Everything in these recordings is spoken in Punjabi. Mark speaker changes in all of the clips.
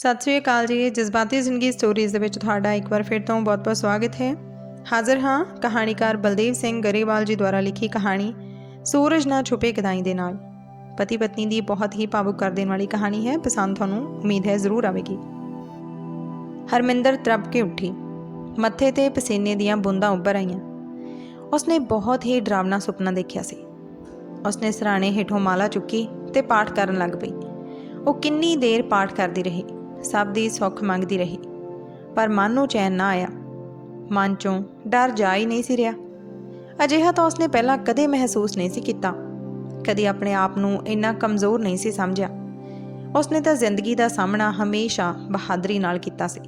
Speaker 1: ਸਤਿ ਸ੍ਰੀ ਅਕਾਲ ਜੀ, ਜਜ਼ਬਾਤੀ ਜ਼ਿੰਦਗੀ ਸਟੋਰੀਜ਼ ਦੇ ਵਿੱਚ ਤੁਹਾਡਾ ਇੱਕ ਵਾਰ ਫਿਰ ਤੋਂ ਬਹੁਤ-ਬਹੁਤ ਸਵਾਗਤ ਹੈ। ਹਾਜ਼ਰ ਹਾਂ ਕਹਾਣੀਕਾਰ ਬਲਦੇਵ ਸਿੰਘ ਗਰੇਵਾਲ ਜੀ ਦੁਆਰਾ ਲਿਖੀ ਕਹਾਣੀ ਸੂਰਜ ਨਾ ਛੁਪੇ ਕਦਾਈ ਦੇ ਨਾਲ। ਪਤੀ ਪਤਨੀ ਦੀ ਬਹੁਤ ਹੀ ਭਾਵੁਕ ਕਰ ਦੇਣ ਵਾਲੀ ਕਹਾਣੀ ਹੈ, ਪਸੰਦ ਤੁਹਾਨੂੰ ਉਮੀਦ ਹੈ ਜ਼ਰੂਰ ਆਵੇਗੀ। ਹਰਮਿੰਦਰ ਤਰਪ ਕੇ ਉੱਠੀ। ਮੱਥੇ ਤੇ ਪਸੀਨੇ ਦੀਆਂ ਬੂੰਦਾਂ ਉੱਭਰ ਆਈਆਂ। ਉਸਨੇ ਬਹੁਤ ਹੀ ਡਰਾਵਨਾ ਸੁਪਨਾ ਦੇਖਿਆ ਸੀ। ਉਸਨੇ ਸਰਾਣੇ ਹੇਠੋਂ ਮਾਲਾ ਚੁੱਕੀ ਤੇ ਪਾਠ ਕਰਨ ਲੱਗ ਪਈ। ਉਹ ਕਿੰਨੀ ਦੇਰ ਪਾਠ ਕਰਦੀ ਰਹੀ। ਸਭ ਦੀ ਸੁੱਖ ਮੰਗਦੀ ਰਹੀ। ਪਰ ਮਨ ਨੂੰ ਚੈਨ ਨਾ ਆਇਆ। ਮਨ ਚੋਂ ਡਰ ਜਾ ਹੀ ਨਹੀਂ ਸੀ ਰਿਹਾ। ਅਜਿਹਾ ਤਾਂ ਉਸਨੇ ਪਹਿਲਾਂ ਕਦੇ ਮਹਿਸੂਸ ਨਹੀਂ ਸੀ ਕੀਤਾ। ਕਦੇ ਆਪਣੇ ਆਪ ਨੂੰ ਇੰਨਾ ਕਮਜ਼ੋਰ ਨਹੀਂ ਸੀ ਸਮਝਿਆ। ਉਸਨੇ ਤਾਂ ਜ਼ਿੰਦਗੀ ਦਾ ਸਾਹਮਣਾ ਹਮੇਸ਼ਾ ਬਹਾਦਰੀ ਨਾਲ ਕੀਤਾ ਸੀ।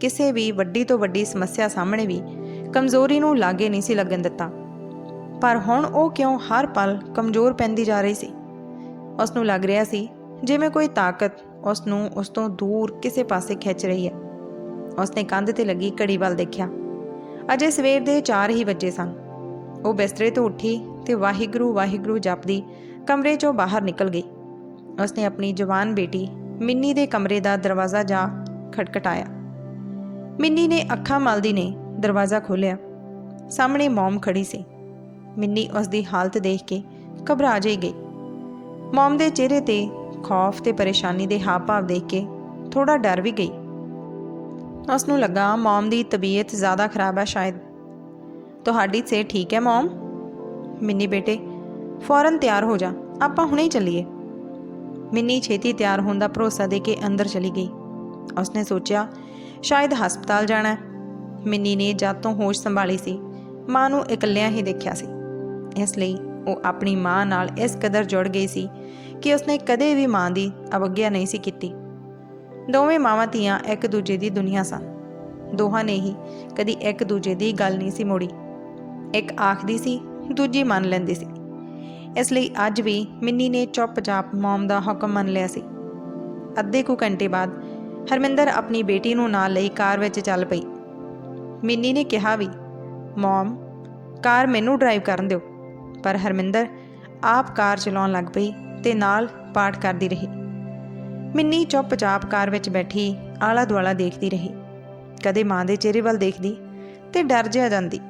Speaker 1: ਕਿਸੇ ਵੀ ਵੱਡੀ ਤੋਂ ਵੱਡੀ ਸਮੱਸਿਆ ਸਾਹਮਣੇ ਵੀ ਕਮਜ਼ੋਰੀ ਨੂੰ ਲਾਗੇ ਨਹੀਂ ਸੀ ਲੱਗਣ ਦਿੱਤਾ। ਪਰ ਹੁਣ ਉਹ ਕਿਉਂ ਹਰ ਪਲ ਕਮਜ਼ੋਰ ਪੈਂਦੀ ਜਾ ਰਹੀ ਸੀ? ਉਸ ਨੂੰ ਲੱਗ ਰਿਹਾ ਸੀ, ਜਿਵੇਂ ਕੋਈ ਤਾਕਤ ਉਸ ਨੂੰ ਉਸ ਤੋਂ ਦੂਰ ਕਿਸੇ ਪਾਸੇ ਖਿੱਚ ਰਹੀ ਹੈ। ਉਸ ਨੇ ਕੰਧ ਤੇ ਲੱਗੀ ਘੜੀ ਵੱਲ ਦੇਖਿਆ। ਅਜੇ ਸਵੇਰ ਦੇ 4 ਹੀ ਵਜੇ ਸਨ। ਉਹ ਬਿਸਤਰੇ ਤੋਂ ਉੱਠੀ ਤੇ ਵਾਹਿਗੁਰੂ ਵਾਹਿਗੁਰੂ ਜਪਦੀ ਕਮਰੇ ਚੋਂ ਬਾਹਰ ਨਿਕਲ ਗਈ। ਉਸ ਨੇ ਆਪਣੀ ਜਵਾਨ ਬੇਟੀ ਮਿੰਨੀ ਦੇ ਕਮਰੇ ਦਾ ਦਰਵਾਜ਼ਾ ਜਾ ਖਟਖਟਾਇਆ। ਮਿੰਨੀ ਨੇ ਅੱਖਾਂ ਮਲਦੀ ਨੇ ਦਰਵਾਜ਼ਾ ਖੋਲ੍ਹਿਆ। ਸਾਹਮਣੇ ਮੌਮ ਖੜੀ ਸੀ। ਮਿੰਨੀ ਉਸ ਦੀ ਹਾਲਤ ਦੇਖ ਕੇ ਘਬਰਾ ਜਿਹੀ ਗਈ। ਮੌਮ ਦੇ ਚਿਹਰੇ ਤੇ ਖੌਫ ਤੇ ਪਰੇਸ਼ਾਨੀ ਦੇ ਹਾਵ-ਭਾਵ ਦੇਖ ਕੇ ਥੋੜਾ ਡਰ ਵੀ ਗਈ। ਉਸ ਨੂੰ ਲੱਗਾ ਮੌਮ ਦੀ ਤਬੀਅਤ ਜ਼ਿਆਦਾ ਖਰਾਬ ਹੈ ਸ਼ਾਇਦ। ਤੁਹਾਡੀ ਸਿਹਤ ਠੀਕ ਹੈ ਮੌਮ? ਮਿੰਨੀ ਬੇਟੇ, ਫੌਰਨ ਤਿਆਰ ਹੋ ਜਾ, ਆਪਾਂ ਹੁਣੇ ਹੀ ਚੱਲੀਏ। ਮਿੰਨੀ ਛੇਤੀ ਤਿਆਰ ਹੋਣ ਦਾ ਭਰੋਸਾ ਦੇ ਕੇ ਅੰਦਰ ਚਲੀ ਗਈ। ਉਸਨੇ ਸੋਚਿਆ, ਸ਼ਾਇਦ ਹਸਪਤਾਲ ਜਾਣਾ ਹੈ। ਮਿੰਨੀ ਨੇ ਜਦ ਤੋਂ ਹੋਸ਼ ਸੰਭਾਲੀ ਸੀ, ਮਾਂ ਨੂੰ ਇਕੱਲਿਆਂ ਹੀ ਦੇਖਿਆ ਸੀ। ਇਸ ਲਈ ਉਹ ਆਪਣੀ ਮਾਂ ਨਾਲ ਇਸ ਕਦਰ ਜੁੜ ਗਈ ਸੀ ਕਿ ਉਸਨੇ ਕਦੇ ਵੀ ਮਾਂ ਦੀ ਅਵਗਿਆ ਨਹੀਂ ਸੀ ਕੀਤੀ। ਦੋਵੇਂ ਮਾਵਾਂ ਧੀਆਂ ਇੱਕ ਦੂਜੇ ਦੀ ਦੁਨੀਆ ਸਨ। ਦੋਹਾਂ ਨੇ ਹੀ ਕਦੀ ਇੱਕ ਦੂਜੇ ਦੀ ਗੱਲ ਨਹੀਂ ਸੀ ਮੋੜੀ। ਇੱਕ ਆਖਦੀ ਸੀ, ਦੂਜੀ ਮੰਨ ਲੈਂਦੀ ਸੀ। ਇਸ ਲਈ ਅੱਜ ਵੀ ਮਿੰਨੀ ਨੇ ਚੁੱਪਚਾਪ ਮੌਮ ਦਾ ਹੁਕਮ ਮੰਨ ਲਿਆ ਸੀ। ਅੱਧੇ ਕੁ ਘੰਟੇ ਬਾਅਦ ਹਰਮਿੰਦਰ ਆਪਣੀ ਬੇਟੀ ਨੂੰ ਨਾਲ ਲਈ ਕਾਰ ਵਿੱਚ ਚੱਲ ਪਈ। ਮਿੰਨੀ ਨੇ ਕਿਹਾ ਵੀ, ਮੌਮ, ਕਾਰ ਮੈਨੂੰ ਡਰਾਈਵ ਕਰਨ ਦਿਓ। ਪਰ ਹਰਮਿੰਦਰ ਆਪ ਕਾਰ ਚਲਾਉਣ ਲੱਗ ਪਈ। ਤੇ ਨਾਲ ਪਾਠ ਕਰਦੀ ਰਹੀ। ਮਿੰਨੀ ਚੁੱਪਚਾਪ ਕਾਰ ਵਿੱਚ ਬੈਠੀ ਆਲਾ ਦੁਆਲਾ ਦੇਖਦੀ ਰਹੀ। ਕਦੇ ਮਾਂ ਦੇ ਚਿਹਰੇ ਵੱਲ ਦੇਖਦੀ ਤੇ ਡਰ ਜਿਹਾ ਜਾਂਦੀ।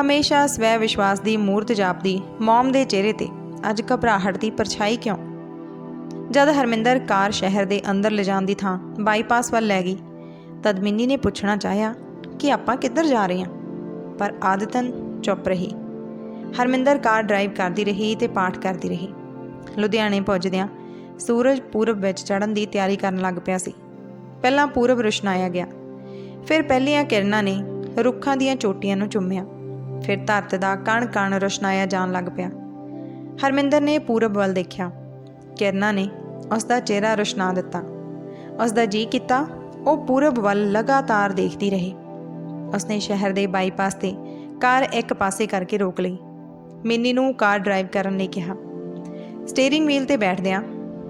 Speaker 1: ਹਮੇਸ਼ਾ ਸਵੈ ਵਿਸ਼ਵਾਸ ਦੀ ਮੂਰਤ ਜਾਪਦੀ ਮੌਮ ਦੇ ਚਿਹਰੇ ਤੇ ਅੱਜ ਘਬਰਾਹਟ ਦੀ ਪਰਛਾਈ ਕਿਉਂ? ਜਦ ਹਰਮਿੰਦਰ ਕਾਰ ਸ਼ਹਿਰ ਦੇ ਅੰਦਰ ਲਿਜਾਣ ਦੀ ਥਾਂ ਬਾਈਪਾਸ ਵੱਲ ਲੈ ਗਈ, ਤਦ ਮਿੰਨੀ ਨੇ ਪੁੱਛਣਾ ਚਾਹਿਆ ਕਿ ਆਪਾਂ ਕਿੱਧਰ ਜਾ ਰਹੇ ਹਾਂ? ਪਰ ਆਦਤਨ ਚੁੱਪ ਰਹੀ। ਹਰਮਿੰਦਰ ਕਾਰ ਡਰਾਈਵ ਕਰਦੀ ਰਹੀ ਤੇ ਪਾਠ ਕਰਦੀ ਰਹੀ। ਲੁਧਿਆਣੇ ਪਹੁੰਚਦਿਆਂ ਸੂਰਜ ਪੂਰਬ ਵਿੱਚ ਚੜ੍ਹਨ ਦੀ ਤਿਆਰੀ ਕਰਨ ਲੱਗ ਪਿਆ ਸੀ। ਪਹਿਲਾਂ ਪੂਰਬ ਰੁਸ਼ਨਾਇਆ ਗਿਆ। ਫਿਰ ਪਹਿਲੀਆਂ ਕਿਰਨਾਂ ਨੇ ਰੁੱਖਾਂ ਦੀਆਂ ਚੋਟੀਆਂ ਨੂੰ ਚੁੰਮਿਆ। ਫਿਰ ਧਰਤ ਦਾ ਕਣ-ਕਣ ਰੁਸ਼ਨਾਇਆ ਜਾਣ ਲੱਗ ਪਿਆ। ਹਰਮਿੰਦਰ ਨੇ ਪੂਰਬ ਵੱਲ ਦੇਖਿਆ। ਕਿਰਨਾਂ ਨੇ ਉਸ ਦਾ ਚਿਹਰਾ ਰੁਸ਼ਨਾ ਦਿੱਤਾ। ਉਸ ਦਾ ਜੀ ਕੀਤਾ, ਉਹ ਪੂਰਬ ਵੱਲ ਲਗਾਤਾਰ ਦੇਖਦੀ ਰਹੀ। ਉਸਨੇ ਸ਼ਹਿਰ ਦੇ ਬਾਈਪਾਸ ਤੇ ਕਾਰ ਇੱਕ ਪਾਸੇ ਕਰਕੇ ਰੋਕ ਲਈ। ਮਿੰਨੀ ਨੂੰ ਕਾਰ ਡਰਾਈਵ ਕਰਨ ਲਈ ਕਿਹਾ। ਸਟੀਅਰਿੰਗ ਵੀਲ ਤੇ ਬੈਠਦਿਆਂ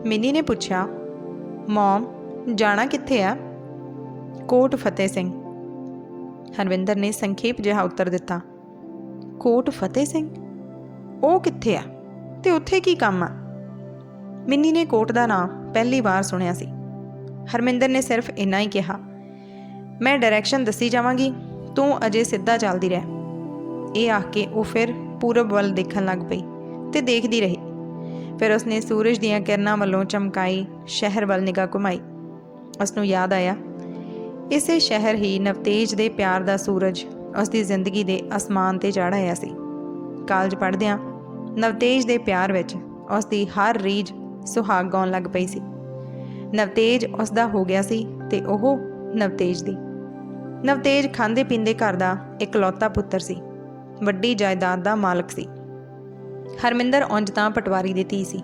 Speaker 1: ਮਿੰਨੀ ਨੇ ਪੁੱਛਿਆ, ਮਮ, ਜਾਣਾ ਕਿੱਥੇ ਆ ਕੋਟ ਫਤਿਹ ਸਿੰਘ। ਹਰਵਿੰਦਰ ਨੇ ਸੰਖੇਪ ਜਿਹਾ ਉੱਤਰ ਦਿੱਤਾ, ਕੋਟ ਫਤਿਹ ਸਿੰਘ? ਉਹ ਕਿੱਥੇ ਆ ਤੇ ਉੱਥੇ ਕੀ ਕੰਮ ਆ? ਮਿੰਨੀ ਨੇ ਕੋਟ ਦਾ ਨਾਮ ਪਹਿਲੀ ਵਾਰ ਸੁਣਿਆ ਸੀ। ਹਰਮਿੰਦਰ ਨੇ ਸਿਰਫ ਇੰਨਾ ਹੀ ਕਿਹਾ, ਮੈਂ ਡਾਇਰੈਕਸ਼ਨ ਦੱਸੀ ਜਾਵਾਂਗੀ, ਤੂੰ ਅਜੇ ਸਿੱਧਾ ਚੱਲਦੀ ਰਹਿ। ਇਹ ਆਖ ਕੇ ਉਹ ਫਿਰ ਪੂਰਬ ਵੱਲ ਦੇਖਣ ਲੱਗ ਪਈ ਤੇ ਦੇਖਦੀ ਰਹੀ। ਫਿਰ ਉਸਨੇ ਸੂਰਜ ਦੀਆਂ ਕਿਰਨਾਂ ਵੱਲੋਂ ਚਮਕਾਈ, ਸ਼ਹਿਰ ਵੱਲ ਨਿਗਾਹ ਘੁਮਾਈ। ਉਸ ਨੂੰ ਯਾਦ ਆਇਆ, ਇਸੇ ਸ਼ਹਿਰ ਹੀ ਨਵਤੇਜ ਦੇ ਪਿਆਰ ਦਾ ਸੂਰਜ ਉਸ ਦੀ ਜ਼ਿੰਦਗੀ ਦੇ ਅਸਮਾਨ ਤੇ ਚੜ੍ਹ ਆਇਆ ਸੀ। ਕਾਲਜ ਪੜ੍ਹਦਿਆਂ ਨਵਤੇਜ ਦੇ ਪਿਆਰ ਵਿੱਚ ਉਸ ਦੀ ਹਰ ਰੀਝ ਸੁਹਾਗ ਗਾਉਣ ਲੱਗ ਪਈ ਸੀ। ਨਵਤੇਜ ਉਸ ਦਾ ਹੋ ਗਿਆ ਸੀ ਤੇ ਉਹ ਨਵਤੇਜ ਦੀ। ਨਵਤੇਜ ਖਾਂਦੇ ਪੀਂਦੇ ਘਰ ਦਾ ਇਕਲੌਤਾ ਪੁੱਤਰ ਸੀ। ਵੱਡੀ ਜਾਇਦਾਦ ਦਾ ਮਾਲਕ ਸੀ। ਹਰਮਿੰਦਰ ਉਂਝ ਤਾਂ ਪਟਵਾਰੀ ਦੀ ਧੀ ਸੀ।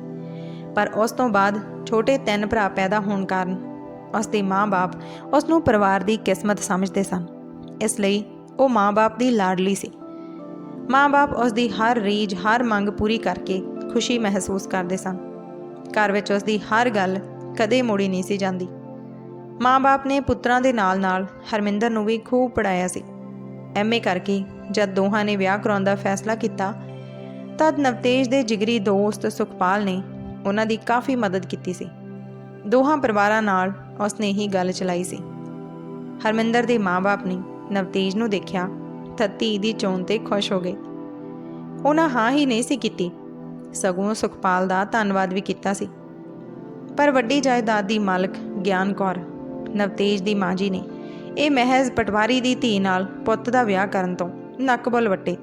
Speaker 1: ਪਰ ਉਸ ਤੋਂ ਬਾਅਦ ਛੋਟੇ ਤਿੰਨ ਭਰਾ ਪੈਦਾ ਹੋਣ ਕਾਰਨ ਉਸ ਦੇ ਮਾਂ-ਬਾਪ ਉਸ ਨੂੰ ਪਰਿਵਾਰ ਦੀ ਕਿਸਮਤ ਸਮਝਦੇ ਸਨ। ਇਸ ਲਈ ਉਹ ਮਾਂ-ਬਾਪ ਦੀ ਲਾਡਲੀ ਸੀ। ਮਾਂ-ਬਾਪ ਉਸ ਦੀ ਹਰ ਰੀਝ, ਹਰ ਮੰਗ ਪੂਰੀ ਕਰਕੇ ਖੁਸ਼ੀ ਮਹਿਸੂਸ ਕਰਦੇ ਸਨ। ਘਰ ਵਿੱਚ ਉਸ ਦੀ ਹਰ ਗੱਲ ਕਦੇ ਮੋੜੀ ਨਹੀਂ ਸੀ ਜਾਂਦੀ। ਮਾਂ-ਬਾਪ ਨੇ ਪੁੱਤਰਾਂ ਦੇ ਨਾਲ-ਨਾਲ ਹਰਮਿੰਦਰ ਨੂੰ ਵੀ ਖੂਬ ਪੜਾਇਆ ਸੀ। ਐਮਏ ਕਰਕੇ ਜਦ ਦੋਹਾਂ ਨੇ ਵਿਆਹ ਕਰਾਉਣ ਦਾ ਫੈਸਲਾ ਕੀਤਾ ਤਦ ਨਵਤੇਜ ਦੇ ਜਿਗਰੀ ਦੋਸਤ ਸੁਖਪਾਲ ਨੇ ਉਹਨਾਂ ਦੀ ਕਾਫੀ ਮਦਦ ਕੀਤੀ ਸੀ। ਦੋਹਾਂ ਪਰਿਵਾਰਾਂ ਨਾਲ ਉਸਨੇ ਹੀ ਗੱਲ ਚਲਾਈ ਸੀ। ਹਰਮਿੰਦਰ ਦੇ ਮਾਪੇ ਨੇ ਨਵਤੇਜ ਨੂੰ ਦੇਖਿਆ ਤਾਂ ਧੀ ਦੀ ਚੋਣ ਤੇ ਖੁਸ਼ ਹੋ ਗਏ। ਉਹਨਾਂ ਹਾਂ ਹੀ ਨਹੀਂ ਸੀ ਕੀਤੀ। ਸਗੋਂ ਸੁਖਪਾਲ ਦਾ ਧੰਨਵਾਦ ਵੀ ਕੀਤਾ ਸੀ। ਪਰ ਵੱਡੀ ਜਾਇਦਾਦ ਦੀ ਮਾਲਕ ਗਿਆਨ ਕੌਰ, ਨਵਤੇਜ ਦੀ ਮਾਂ ਜੀ ਨੇ ਇਹ ਮਹਿਜ਼ ਪਟਵਾਰੀ ਦੀ ਧੀ ਨਾਲ ਪੁੱਤ ਦਾ ਵਿਆਹ ਕਰਨ ਤੋਂ ਨੱਕਬੁੱਲ ਵੱਟੇ।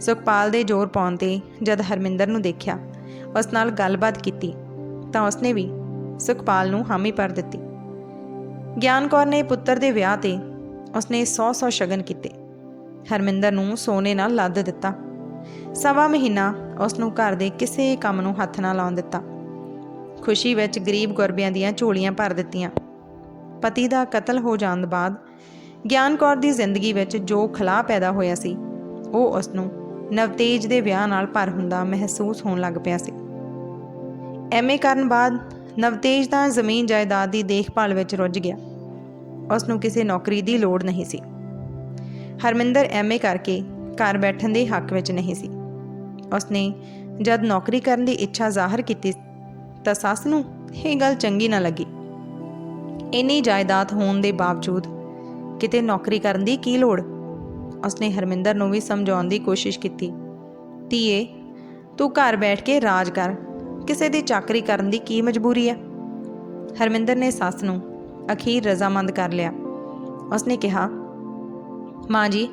Speaker 1: ਸੁਖਪਾਲ ਦੇ ਜ਼ੋਰ ਪਾਉਣ ਤੇ ਜਦ ਹਰਮਿੰਦਰ ਨੂੰ ਦੇਖਿਆ, ਉਸ ਨਾਲ ਗੱਲਬਾਤ ਕੀਤੀ, ਤਾਂ ਉਸਨੇ ਵੀ ਸੁਖਪਾਲ ਨੂੰ ਹਾਮੀ ਭਰ ਦਿੱਤੀ। ਗਿਆਨ ਕੌਰ ਨੇ ਪੁੱਤਰ ਦੇ ਵਿਆਹ ਤੇ ਉਸਨੇ 100-100 ਸ਼ਗਨ ਕੀਤੇ। ਹਰਮਿੰਦਰ ਨੂੰ ਸੋਨੇ ਨਾਲ ਲੱਦ ਦਿੱਤਾ। ਸਵਾ ਮਹੀਨਾ ਉਸ ਨੂੰ ਘਰ ਦੇ ਕਿਸੇ ਕੰਮ ਨੂੰ ਹੱਥ ਨਾ ਲਾਉਣ ਦਿੱਤਾ। ਖੁਸ਼ੀ ਵਿੱਚ ਗਰੀਬ ਗੁਰਬਿਆਂ ਦੀਆਂ ਝੋਲੀਆਂ ਭਰ ਦਿੱਤੀਆਂ। ਪਤੀ ਦਾ ਕਤਲ ਹੋ ਜਾਣ ਤੋਂ ਬਾਅਦ ਗਿਆਨ ਕੌਰ ਦੀ ਜ਼ਿੰਦਗੀ ਵਿੱਚ ਜੋ ਖਲਾਅ ਪੈਦਾ ਹੋਇਆ ਸੀ, ਉਹ ਉਸ ਨੂੰ ਨਵਤੇਜ ਦੇ ਵਿਆਹ ਨਾਲ ਭਰ ਹੁੰਦਾ ਮਹਿਸੂਸ ਹੋਣ ਲੱਗ ਪਿਆ ਸੀ। ਐਮਏ ਕਰਨ ਬਾਅਦ ਨਵਤੇਜ ਤਾਂ ਜ਼ਮੀਨ ਜਾਇਦਾਦ ਦੀ ਦੇਖਭਾਲ ਵਿੱਚ ਰੁੱਝ ਗਿਆ। ਉਸ ਨੂੰ ਕਿਸੇ ਨੌਕਰੀ ਦੀ ਲੋੜ ਨਹੀਂ ਸੀ। ਹਰਮਿੰਦਰ ਐਮਏ ਕਰਕੇ ਘਰ ਬੈਠਣ ਦੇ ਹੱਕ ਵਿੱਚ ਨਹੀਂ ਸੀ। ਉਸਨੇ ਜਦ ਨੌਕਰੀ ਕਰਨ ਦੀ ਇੱਛਾ ਜ਼ਾਹਰ ਕੀਤੀ ਤਾਂ ਸੱਸ ਨੂੰ ਇਹ ਗੱਲ ਚੰਗੀ ਨਾ ਲੱਗੀ। ਇੰਨੀ ਜਾਇਦਾਦ ਹੋਣ ਦੇ ਬਾਵਜੂਦ ਕਿਤੇ ਨੌਕਰੀ ਕਰਨ ਦੀ ਕੀ ਲੋੜ? ਉਸਨੇ ਹਰਮਿੰਦਰ ਨੂੰ ਵੀ ਸਮਝਾਉਣ ਦੀ ਕੋਸ਼ਿਸ਼ ਕੀਤੀ। ਧੀਏ, ਤੂੰ ਘਰ ਬੈਠ ਕੇ ਰਾਜ ਕਰ। ਕਿਸੇ ਦੀ ਚਾਕਰੀ ਕਰਨ ਦੀ ਕੀ ਮਜਬੂਰੀ ਹੈ? ਹਰਮਿੰਦਰ ਨੇ ਸੱਸ ਨੂੰ ਅਖੀਰ ਰਜ਼ਾਮੰਦ ਕਰ ਲਿਆ। ਉਸਨੇ ਕਿਹਾ, ਮਾਂ ਜੀ,